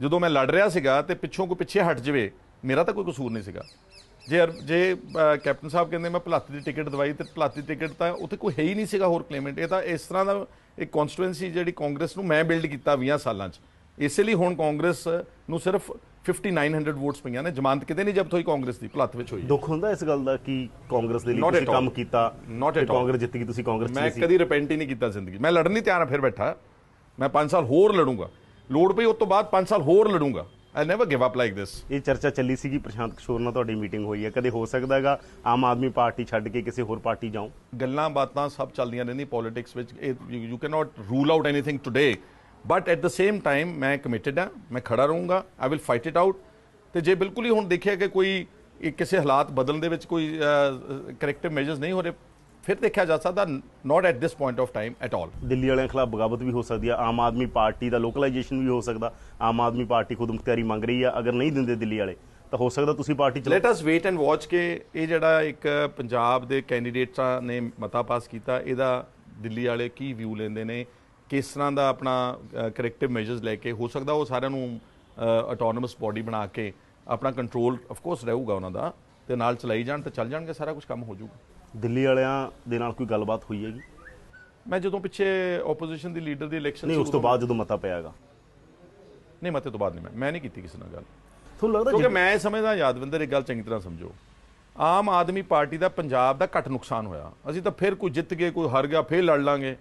ਜਦੋਂ ਮੈਂ ਲੜ ਰਿਹਾ ਸੀਗਾ ਤੇ ਪਿੱਛੋਂ ਕੋਈ ਪਿੱਛੇ ਹਟ ਜਵੇ ਮੇਰਾ ਤਾਂ ਕੋਈ ਕਸੂਰ ਨਹੀਂ ਸੀਗਾ। ਜੇ ਜੇ ਕੈਪਟਨ ਸਾਹਿਬ ਕਹਿੰਦੇ ਮੈਂ ਭਲਾਤੀ ਦੀ ਟਿਕਟ ਦਵਾਈ ਤੇ ਭਲਾਤੀ ਟਿਕਟ ਤਾਂ ਉੱਥੇ ਕੋਈ ਹੈ ਹੀ ਨਹੀਂ ਸੀਗਾ ਹੋਰ ਕਲੇਮੈਂਟ ਇਹ ਤਾਂ ਇਸ ਤਰ੍ਹਾਂ ਦਾ ਇੱਕ ਕਨਸਟੀਟੂਐਂਸੀ ਜਿਹੜੀ ਕਾਂਗਰਸ ਨੂੰ ਮੈਂ ਬਿਲਡ ਕੀਤਾ 20 ਸਾਲਾਂ 'ਚ। ਇਸੇ ਲਈ ਹੁਣ ਕਾਂਗਰਸ ਨੂੰ ਸਿਰਫ 5900 ਵੋਟਸ ਪਈਆਂ ਨੇ। ਜ਼ਮਾਨਤ ਕਿਤੇ ਨਹੀਂ ਜ਼ਬਤ ਹੋਈ ਕਾਂਗਰਸ ਦੀ ਭਲੱਤ ਵਿੱਚ ਹੋਈ। ਦੁੱਖ ਹੁੰਦਾ ਇਸ ਗੱਲ ਦਾ ਕਿ ਕਾਂਗਰਸ ਦੇ ਲਈ ਤੁਸੀਂ. ਕੰਮ ਕੀਤਾ ਤੇ. ਕਾਂਗਰਸ ਜਿੱਤ ਗਈ ਤੁਸੀਂ ਕਾਂਗਰਸ ਮੈਂ ਸੀ। ਕਦੀ ਰਿਪੈਂਟ ਹੀ ਨਹੀਂ ਕੀਤਾ ਜ਼ਿੰਦਗੀ। ਮੈਂ ਲੜਨ ਨਹੀਂ ਤਿਆਰ ਹਾਂ ਫਿਰ ਬੈਠਾ। ਮੈਂ 5 ਸਾਲ ਹੋਰ ਲੜੂੰਗਾ। ਲੋੜ ਪਈ ਉਸ ਤੋਂ ਬਾਅਦ 5 ਸਾਲ ਹੋਰ ਲੜੂੰਗਾ। I never give up like this ਇਹ ਚਰਚਾ ਚੱਲੀ ਸੀਗੀ ਪ੍ਰਸ਼ਾਂਤ ਕਿਸ਼ੋਰ ਨਾਲ ਤੁਹਾਡੀ ਮੀਟਿੰਗ ਹੋਈ ਹੈ। ਕਦੇ ਹੋ ਸਕਦਾ ਹੈਗਾ ਆਮ ਆਦਮੀ ਪਾਰਟੀ ਛੱਡ ਕੇ ਕਿਸੇ ਹੋਰ ਪਾਰਟੀ ਜਾਓ ਗੱਲਾਂ ਬਾਤਾਂ ਸਭ ਚੱਲਦੀਆਂ ਰਹਿੰਦੀ ਪੋਲਿਟਿਕਸ ਵਿੱਚ। You can not rule out anything today but at the same time ਮੈਂ ਕਮਿਟਡ ਹਾਂ ਮੈਂ ਖੜਾ ਰਹੂੰਗਾ I will fight it out ਤੇ ਜੇ ਬਿਲਕੁਲ ਹੀ ਹੁਣ ਦੇਖਿਆ ਕਿ ਕੋਈ ਕਿਸੇ ਹਾਲਾਤ ਬਦਲਣ ਦੇ ਵਿੱਚ ਕੋਈ ਕਰੈਕਟਿਵ ਮੈਜਰਸ ਨਹੀਂ ਹੋ ਰਹੇ ਫਿਰ ਦੇਖਿਆ ਜਾ ਸਕਦਾ not at this point of time at all Delhi ਵਾਲਿਆਂ ਖਿਲਾਫ ਬਗਾਵਤ ਵੀ ਹੋ ਸਕਦੀ ਹੈ ਆਮ ਆਦਮੀ ਪਾਰਟੀ ਦਾ ਲੋਕਲਾਈਜੇਸ਼ਨ ਵੀ ਹੋ ਸਕਦਾ ਆਮ ਆਦਮੀ ਪਾਰਟੀ ਖੁਦ ਮੁਖਤਿਆਰੀ ਮੰਗ ਰਹੀ ਹੈ ਅਗਰ ਨਹੀਂ ਦਿੰਦੇ ਦਿੱਲੀ ਵਾਲੇ ਤਾਂ ਹੋ ਸਕਦਾ ਤੁਸੀਂ ਪਾਰਟੀ ਚਲਾਓ let us wait and watch ਕੇ ਇਹ ਜਿਹੜਾ ਇੱਕ ਪੰਜਾਬ ਦੇ ਕੈਂਡੀਡੇਟਾਂ ਨੇ ਮਤਾ ਪਾਸ ਕੀਤਾ ਇਹਦਾ ਦਿੱਲੀ ਵਾਲੇ ਕੀ ਵਿਊ ਲੈਂਦੇ ਨੇ ਕਿਸ ਤਰ੍ਹਾਂ ਦਾ ਆਪਣਾ ਕਰੈਕਟਿਵ ਮੈਜਰਸ ਲੈ ਕੇ ਹੋ ਸਕਦਾ ਉਹ ਸਾਰਿਆਂ ਨੂੰ ਆਟੋਨਮਸ ਬਾਡੀ ਬਣਾ ਕੇ ਆਪਣਾ ਕੰਟਰੋਲ ਆਫ ਕੋਰਸ ਰਹੂਗਾ ਉਹਨਾਂ ਦਾ ਤੇ ਨਾਲ ਚਲਾਈ ਜਾਣ ਤੇ ਚੱਲ ਜਾਣਗੇ ਸਾਰਾ ਕੁਝ ਕੰਮ ਹੋ ਜਾਊਗਾ। ਦਿੱਲੀ ਵਾਲਿਆਂ ਦੇ ਨਾਲ ਕੋਈ ਗੱਲਬਾਤ ਹੋਈ ਹੈਗੀ? ਮੈਂ ਜਦੋਂ ਪਿੱਛੇ ਆਪੋਜੀਸ਼ਨ ਦੀ ਲੀਡਰ ਦੀ ਇਲੈਕਸ਼ਨ ਨਹੀਂ ਉਸ ਤੋਂ ਬਾਅਦ ਜਦੋਂ ਮਤਾ ਪਿਆਗਾ ਨਹੀਂ ਮਤੇ ਤੋਂ ਬਾਅਦ ਨਹੀਂ ਮੈਂ ਮੈਂ ਨਹੀਂ ਕੀਤੀ ਕਿਸੇ ਨਾਲ ਗੱਲ। ਤੁਹਾਨੂੰ ਲੱਗਦਾ ਕਿਉਂਕਿ ਮੈਂ ਇਹ ਸਮਝਦਾ ਯਾਦਵਿੰਦਰ ਇੱਕ ਗੱਲ ਚੰਗੀ ਤਰ੍ਹਾਂ ਸਮਝੋ। ਆਮ ਆਦਮੀ ਪਾਰਟੀ ਦਾ ਪੰਜਾਬ ਦਾ ਘੱਟ ਨੁਕਸਾਨ ਹੋਇਆ। ਅਸੀਂ ਤਾਂ ਫਿਰ ਕੋਈ ਜਿੱਤ ਗਏ ਕੋਈ ਹਾਰ ਗਿਆ ਫਿਰ ਲੜ ਲਾਂਗੇ।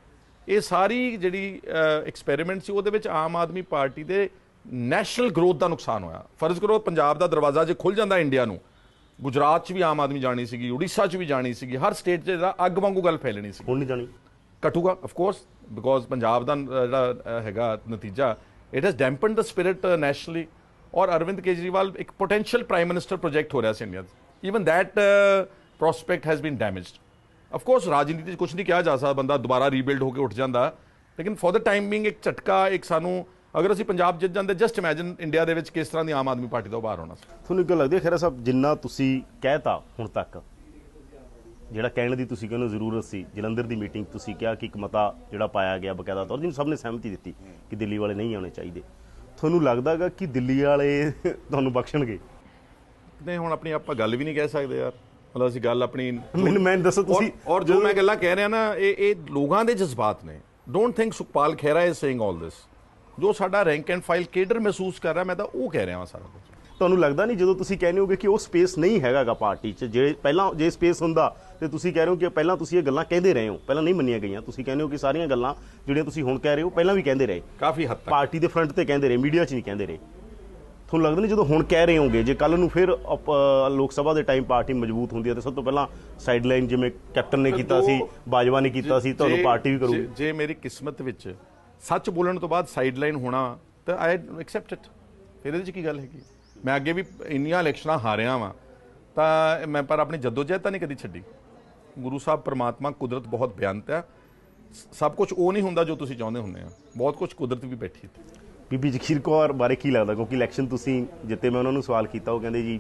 ਇਹ ਸਾਰੀ ਜਿਹੜੀ ਐਕਸਪੈਰੀਮੈਂਟ ਸੀ ਉਹਦੇ ਵਿੱਚ ਆਮ ਆਦਮੀ ਪਾਰਟੀ ਦੇ ਨੈਸ਼ਨਲ ਗਰੋਥ ਦਾ ਨੁਕਸਾਨ ਹੋਇਆ। ਫਰਜ਼ ਕਰੋ ਪੰਜਾਬ ਦਾ ਦਰਵਾਜ਼ਾ ਜੇ ਖੁੱਲ ਜਾਂਦਾ ਇੰਡੀਆ ਨੂੰ ਗੁਜਰਾਤ 'ਚ ਵੀ ਆਮ ਆਦਮੀ ਜਾਣੀ ਸੀਗੀ ਉੜੀਸਾ 'ਚ ਵੀ ਜਾਣੀ ਸੀਗੀ ਹਰ ਸਟੇਟ 'ਚ ਜਿਹੜਾ ਅੱਗ ਵਾਂਗੂ ਗੱਲ ਫੈਲਣੀ ਸੀ। ਹੁਣ ਨਹੀਂ ਜਾਣੀ। ਘਟੂਗਾ ਆਫ ਕੋਰਸ ਬਿਕੋਜ਼ ਪੰਜਾਬ ਦਾ ਜਿਹੜਾ ਹੈਗਾ ਨਤੀਜਾ it has dampened the spirit nationally ਔਰ ਅਰਵਿੰਦ ਕੇਜਰੀਵਾਲ ਇੱਕ ਪੋਟੈਂਸ਼ੀਅਲ ਪ੍ਰਾਈਮ ਮਿਨਿਸਟਰ ਪ੍ਰੋਜੈਕਟ ਹੋ ਰਿਹਾ ਸੀ ਇੰਡੀਆ 'ਚ। Even that prospect has been damaged of course ਰਾਜਨੀਤੀ 'ਚ ਕੁਝ ਨਹੀਂ ਕਿਹਾ ਜਾ ਸਕਦਾ ਬੰਦਾ ਦੁਬਾਰਾ ਰੀਬਿਲਡ ਹੋ ਕੇ ਉੱਠ ਜਾਂਦਾ ਲੇਕਿਨ ਫॉर द ਟਾਈਮ ਬੀਇੰਗ ਇੱਕ ਝਟਕਾ ਇੱਕ ਸਾਨੂੰ ਅਗਰ ਅਸੀਂ ਪੰਜਾਬ ਜਿੱਤ ਜਾਂਦੇ ਜਸਟ ਇਮੇਜਿਨ ਇੰਡੀਆ ਦੇ ਵਿੱਚ ਕਿਸ ਤਰ੍ਹਾਂ ਦੀ ਆਮ ਆਦਮੀ ਪਾਰਟੀ ਦਾ ਉਭਾਰ ਹੋਣਾ ਸੀ ਤੁਹਾਨੂੰ ਗੱਲ ਲੱਗਦੀ ਹੈ ਖੈਰਾ ਸਾਹਿਬ ਜਿੰਨਾ ਤੁਸੀਂ ਕਹਿਤਾ ਹੁਣ ਤੱਕ ਜਿਹੜਾ ਕਹਿਣ ਦੀ ਤੁਸੀਂ ਕਹਿੰਦੇ ਜ਼ਰੂਰਤ ਸੀ ਜਲੰਧਰ ਦੀ ਮੀਟਿੰਗ ਤੁਸੀਂ ਕਿਹਾ ਕਿ ਇੱਕ ਮਤਾ ਜਿਹੜਾ ਪਾਇਆ ਗਿਆ ਬਕਾਇਦਾ ਤੌਰ ਜਿਹਨੂੰ ਸਭ ਨੇ ਸਹਿਮਤੀ ਦਿੱਤੀ ਕਿ ਦਿੱਲੀ ਵਾਲੇ ਨਹੀਂ ਆਉਣੇ ਚਾਹੀਦੇ ਤੁਹਾਨੂੰ ਲੱਗਦਾਗਾ ਕਿ ਦਿੱਲੀ ਵਾਲੇ ਤੁਹਾਨੂੰ ਬਖਸ਼ਣਗੇ ਨਹੀਂ ਹੁਣ ਆਪਣੀ ਆਪਾਂ ਗੱਲ ਵੀ ਨਹੀਂ ਕਹਿ ਸਕਦੇ ਯਾਰ ਮਤਲਬ ਅਸੀਂ ਗੱਲ ਆਪਣੀ ਮੈਨੂੰ ਮੈਂ ਦੱਸੋ ਤੁਸੀਂ ਔਰ- ਜੋ ਮੈਂ ਗੱਲਾਂ ਕਹਿ ਰਿਹਾ ਨਾ ਇਹ ਇਹ ਲੋਕਾਂ ਦੇ ਜਜ਼ਬਾਤ ਨੇ। Don't think Sukhpal Khaira is saying all this ਜੋ ਸਾਡਾ ਰੈਂਕ ਐਂਡ ਫਾਈਲ ਕੇਡਰ ਮਹਿਸੂਸ ਕਰ ਰਿਹਾ ਮੈਂ ਤਾਂ ਉਹ ਕਹਿ ਰਿਹਾ ਹਾਂ ਸਾਰਾ ਕੁਝ। ਤੁਹਾਨੂੰ ਲੱਗਦਾ ਨਹੀਂ ਜਦੋਂ ਤੁਸੀਂ ਕਹਿੰਦੇ ਹੋਗੇ ਕਿ ਉਹ ਸਪੇਸ ਨਹੀਂ ਹੈਗਾਗਾ ਪਾਰਟੀ 'ਚ? ਜੇ ਪਹਿਲਾਂ ਜੇ ਸਪੇਸ ਹੁੰਦਾ ਤੇ ਤੁਸੀਂ ਕਹਿ ਰਹੇ ਹੋ ਕਿ ਪਹਿਲਾਂ ਤੁਸੀਂ ਇਹ ਗੱਲਾਂ ਕਹਿੰਦੇ ਰਹੇ ਹੋ। ਪਹਿਲਾਂ ਨਹੀਂ ਮੰਨੀਆਂ ਗਈਆਂ। ਤੁਸੀਂ ਕਹਿੰਦੇ ਹੋ ਕਿ ਸਾਰੀਆਂ ਗੱਲਾਂ ਜਿਹੜੀਆਂ ਤੁਸੀਂ ਹੁਣ ਕਹਿ ਰਹੇ ਹੋ ਪਹਿਲਾਂ ਵੀ ਕਹਿੰਦੇ ਰਹੇ। ਕਾਫੀ ਹੱਦ ਤੱਕ। ਪਾਰਟੀ ਦੇ ਫਰੰਟ ਤੇ ਕਹਿੰਦੇ ਰਹੇ ਮੀਡੀਆ 'ਚ ਨਹੀਂ ਕਹਿੰਦੇ ਰਹੇ। ਤੁਹਾਨੂੰ ਲੱਗਦਾ ਨਹੀਂ ਜਦੋਂ ਹੁਣ ਕਹਿ ਰਹੇ ਹੋਗੇ ਜੇ ਕੱਲ ਨੂੰ ਫਿਰ ਲੋਕ ਸਭਾ ਦੇ ਟਾਈਮ ਪਾਰਟੀ ਮਜ਼ਬੂਤ ਹੁੰਦੀ ਹੈ ਤੇ ਸਭ ਤੋਂ ਪਹਿਲਾਂ ਸਾਈਡਲਾਈਨ ਜਿਵੇਂ ਕੈਪਟਨ ਨੇ ਕੀਤਾ ਸੀ ਬਾਜਵਾ ਨੇ ਕੀਤਾ ਸੀ ਤੁਹਾਨੂੰ ਪਾਰਟੀ ਵੀ ਕਰੂਗੀ। ਜੇ- ਮੇਰੀ ਕਿਸਮਤ ਵਿੱਚ ਸੱਚ ਬੋਲਣ ਤੋਂ ਬਾਅਦ ਸਾਈਡਲਾਈਨ ਹੋਣਾ ਤਾਂ ਆਈ ਐਕਸੈਪਟ ਇਟ ਫਿਰ ਇਹਦੇ 'ਚ ਕੀ ਗੱਲ ਹੈਗੀ? ਮੈਂ ਅੱਗੇ ਵੀ ਇੰਨੀਆਂ ਇਲੈਕਸ਼ਨਾਂ ਹਾਰਿਆ ਵਾਂ ਤਾਂ ਮੈਂ ਪਰ ਆਪਣੀ ਜਦੋਜਹਿਦ ਤਾਂ ਨਹੀਂ ਕਦੀ ਛੱਡੀ। ਗੁਰੂ ਸਾਹਿਬ ਪ੍ਰਮਾਤਮਾ ਕੁਦਰਤ ਬਹੁਤ ਬਿਆਨਤ ਹੈ। ਸਭ ਕੁਝ ਉਹ ਨਹੀਂ ਹੁੰਦਾ ਜੋ ਤੁਸੀਂ ਚਾਹੁੰਦੇ ਹੁੰਦੇ ਆ। ਬਹੁਤ ਕੁਝ ਕੁਦਰਤ ਵੀ ਬੈਠੀ ਹੈ ਬੀਬੀ ਜਖੀਰ ਕੌਰ ਬਾਰੇ ਕੀ ਲੱਗਦਾ? ਕਿਉਂਕਿ ਇਲੈਕਸ਼ਨ ਤੁਸੀਂ ਜਿੱਤੇ ਮੈਂ ਉਹਨਾਂ ਨੂੰ ਸਵਾਲ ਕੀਤਾ ਉਹ ਕਹਿੰਦੇ ਜੀ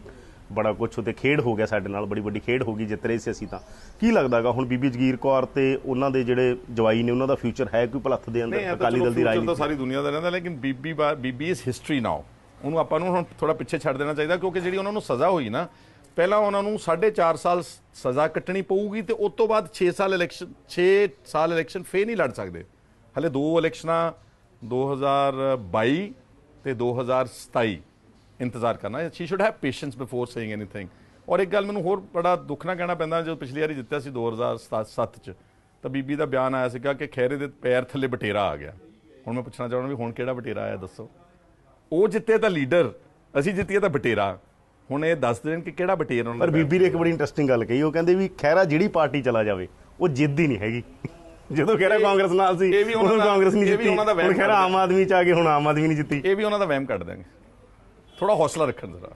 ਬੜਾ ਕੁਝ ਉਤੇ ਖੇਡ ਹੋ ਗਿਆ ਸਾਡੇ ਨਾਲ ਬੜੀ ਵੱਡੀ ਖੇਡ ਹੋ ਗਈ ਜਿੱਤ ਰਹੇ ਸੀ ਅਸੀਂ ਤਾਂ। ਕੀ ਲੱਗਦਾਗਾ ਹੁਣ ਬੀਬੀ ਜਗੀਰ ਕੌਰ ਤੇ ਉਹਨਾਂ ਦੇ ਜਿਹੜੇ ਜਵਾਈ ਨੇ ਉਹਨਾਂ ਦਾ ਫਿਊਚਰ ਹੈ ਕੋਈ ਭਲੱਥ ਦੇ ਅੰਦਰ? ਅਕਾਲੀ ਦਲ ਦੀ ਤਾਂ ਰਾਜਨੀਤੀ ਸਾਰੀ ਦੁਨੀਆ ਦਾ ਰਹਿੰਦਾ ਲੇਕਿਨ ਬੀਬੀ ਬੀਬੀ ਇਜ਼ ਹਿਸਟਰੀ ਨਾਓ ਉਹਨੂੰ ਆਪਾਂ ਨੂੰ ਹੁਣ ਥੋੜਾ ਪਿੱਛੇ ਛੱਡ ਦੇਣਾ ਚਾਹੀਦਾ ਕਿਉਂਕਿ ਜਿਹੜੀ ਉਹਨਾਂ ਨੂੰ ਸਜ਼ਾ ਹੋਈ ਨਾ ਪਹਿਲਾਂ ਉਹਨਾਂ ਨੂੰ 4.5 ਸਾਲ ਸਜ਼ਾ ਕੱਟਣੀ ਪਊਗੀ ਤੇ ਉਸ ਤੋਂ ਬਾਅਦ 6 ਸਾਲ ਇਲੈਕਸ਼ਨ 6 ਸਾਲ ਇਲੈਕਸ਼ਨ ਫੇਰ ਨਹੀਂ ਲੜ ਸਕਦੇ। ਹਲੇ ਦੋ ਇਲੈਕਸ਼ਨਾਂ 2022 ਤੇ 2027 ਇੰਤਜ਼ਾਰ ਕਰਨਾ she should have patience before saying anything ਔਰ ਇੱਕ ਗੱਲ ਮੈਨੂੰ ਹੋਰ ਬੜਾ ਦੁੱਖ ਨਾਲ ਕਹਿਣਾ ਪੈਂਦਾ ਜਦੋਂ ਪਿਛਲੀ ਵਾਰੀ ਜਿੱਤਿਆ ਸੀ 2007 ਚ ਤਾਂ ਬੀਬੀ ਦਾ ਬਿਆਨ ਆਇਆ ਸੀਗਾ ਕਿ ਖੈਰੇ ਦੇ ਪੈਰ ਥੱਲੇ ਬਟੇਰਾ ਆ ਗਿਆ ਹੁਣ ਮੈਂ ਪੁੱਛਣਾ ਚਾਹੁੰਦਾ ਵੀ ਹੁਣ ਕਿਹੜਾ ਬਟੇਰਾ ਆਇਆ ਦੱਸੋ ਉਹ ਜਿੱਤੇ ਤਾਂ ਲੀਡਰ ਅਸੀਂ ਜਿੱਤੀਏ ਤਾਂ ਬਟੇਰਾ ਹੁਣ ਇਹ ਦੱਸ ਦੇਣ ਕਿ ਕਿਹੜਾ ਬਟੇਰ ਉਹਨਾਂ ਪਰ ਬੀਬੀ ਨੇ ਇੱਕ ਬੜੀ ਇੰਟਰਸਟਿੰਗ ਗੱਲ ਕਹੀ ਉਹ ਕਹਿੰਦੇ ਵੀ ਖੈਰਾ ਜਿਹੜੀ ਪਾਰਟੀ ਚਲਾ ਜਾਵੇ ਉਹ ਜਿੱਦ ਹੀ ਨਹੀਂ ਹੈਗੀ ਜਦੋਂ ਇਹ- ਕਾਂਗਰਸ ਨਾਲ ਸੀ ਇਹ ਵੀ ਉਹਨਾਂ ਦਾ- ਕਾਂਗਰਸ ਨਹੀਂ ਜਿੱਤੀ। ਹੁਣ ਖੈਰਾ ਕੱਢਦੇ। ਆਮ ਆਦਮੀ ਚ ਆ ਕੇ ਹੁਣ ਆਮ ਆਦਮੀ ਨਹੀਂ ਜਿੱਤੀ। ਇਹ ਵੀ ਉਹਨਾਂ ਦਾ ਵਹਿਮ ਕੱਢ ਦਾਂਗੇ ਥੋੜਾ ਹੌਸਲਾ ਰੱਖਣ ਜ਼ਰਾ।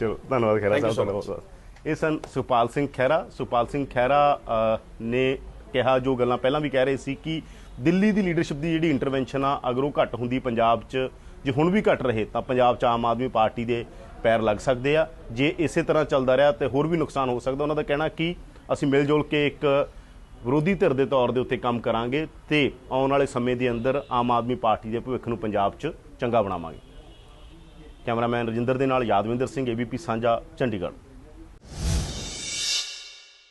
ਚਲੋ ਧੰਨਵਾਦ ਖਹਿਰਾ ਸਾਹਿਬ ਤੁਹਾਡਾ ਬਹੁਤ ਬਹੁਤ ਇਹ ਸਨ ਸੁਪਾਲ ਸਿੰਘ ਖਹਿਰਾ। ਸੁਪਾਲ ਸਿੰਘ ਖਹਿਰਾ ਨੇ ਕਿਹਾ ਜੋ ਗੱਲਾਂ ਪਹਿਲਾਂ ਵੀ ਕਹਿ ਰਹੇ ਸੀ ਕਿ ਦਿੱਲੀ ਦੀ ਲੀਡਰਸ਼ਿਪ ਦੀ ਜਿਹੜੀ ਇੰਟਰਵੈਂਸ਼ਨ ਆ ਅਗਰ ਉਹ ਘੱਟ ਹੁੰਦੀ ਪੰਜਾਬ 'ਚ ਜੇ ਹੁਣ ਵੀ ਘੱਟ ਰਹੇ ਤਾਂ ਪੰਜਾਬ 'ਚ ਆਮ ਆਦਮੀ ਪਾਰਟੀ ਦੇ ਪੈਰ ਲੱਗ ਸਕਦੇ ਆ। ਜੇ ਇਸੇ ਤਰ੍ਹਾਂ ਚੱਲਦਾ ਰਿਹਾ ਤੇ ਹੋਰ ਵੀ ਨੁਕਸਾਨ ਹੋ ਸਕਦਾ ਉਹਨਾਂ ਦਾ ਕਹਿਣਾ ਕਿ ਅਸੀਂ ਮਿਲ ਜੁਲ ਕੇ ਇੱਕ ਵਿਰੋਧੀ ਧਿਰ ਦੇ ਤੌਰ ਦੇ ਉੱਤੇ ਕੰਮ ਕਰਾਂਗੇ ਤੇ ਆਉਣ ਵਾਲੇ ਸਮੇਂ ਦੇ ਅੰਦਰ ਆਮ ਆਦਮੀ ਪਾਰਟੀ ਦੇ ਭਵਿੱਖ ਨੂੰ ਪੰਜਾਬ 'ਚ ਚੰਗਾ ਬਣਾਵਾਂਗੇ। ਕੈਮਰਾਮੈਨ ਰਜਿੰਦਰ ਦੇ ਨਾਲ ਯਾਦਵਿੰਦਰ ਸਿੰਘ, ਏਬੀਪੀ ਸਾਂਝਾ, ਚੰਡੀਗੜ੍ਹ।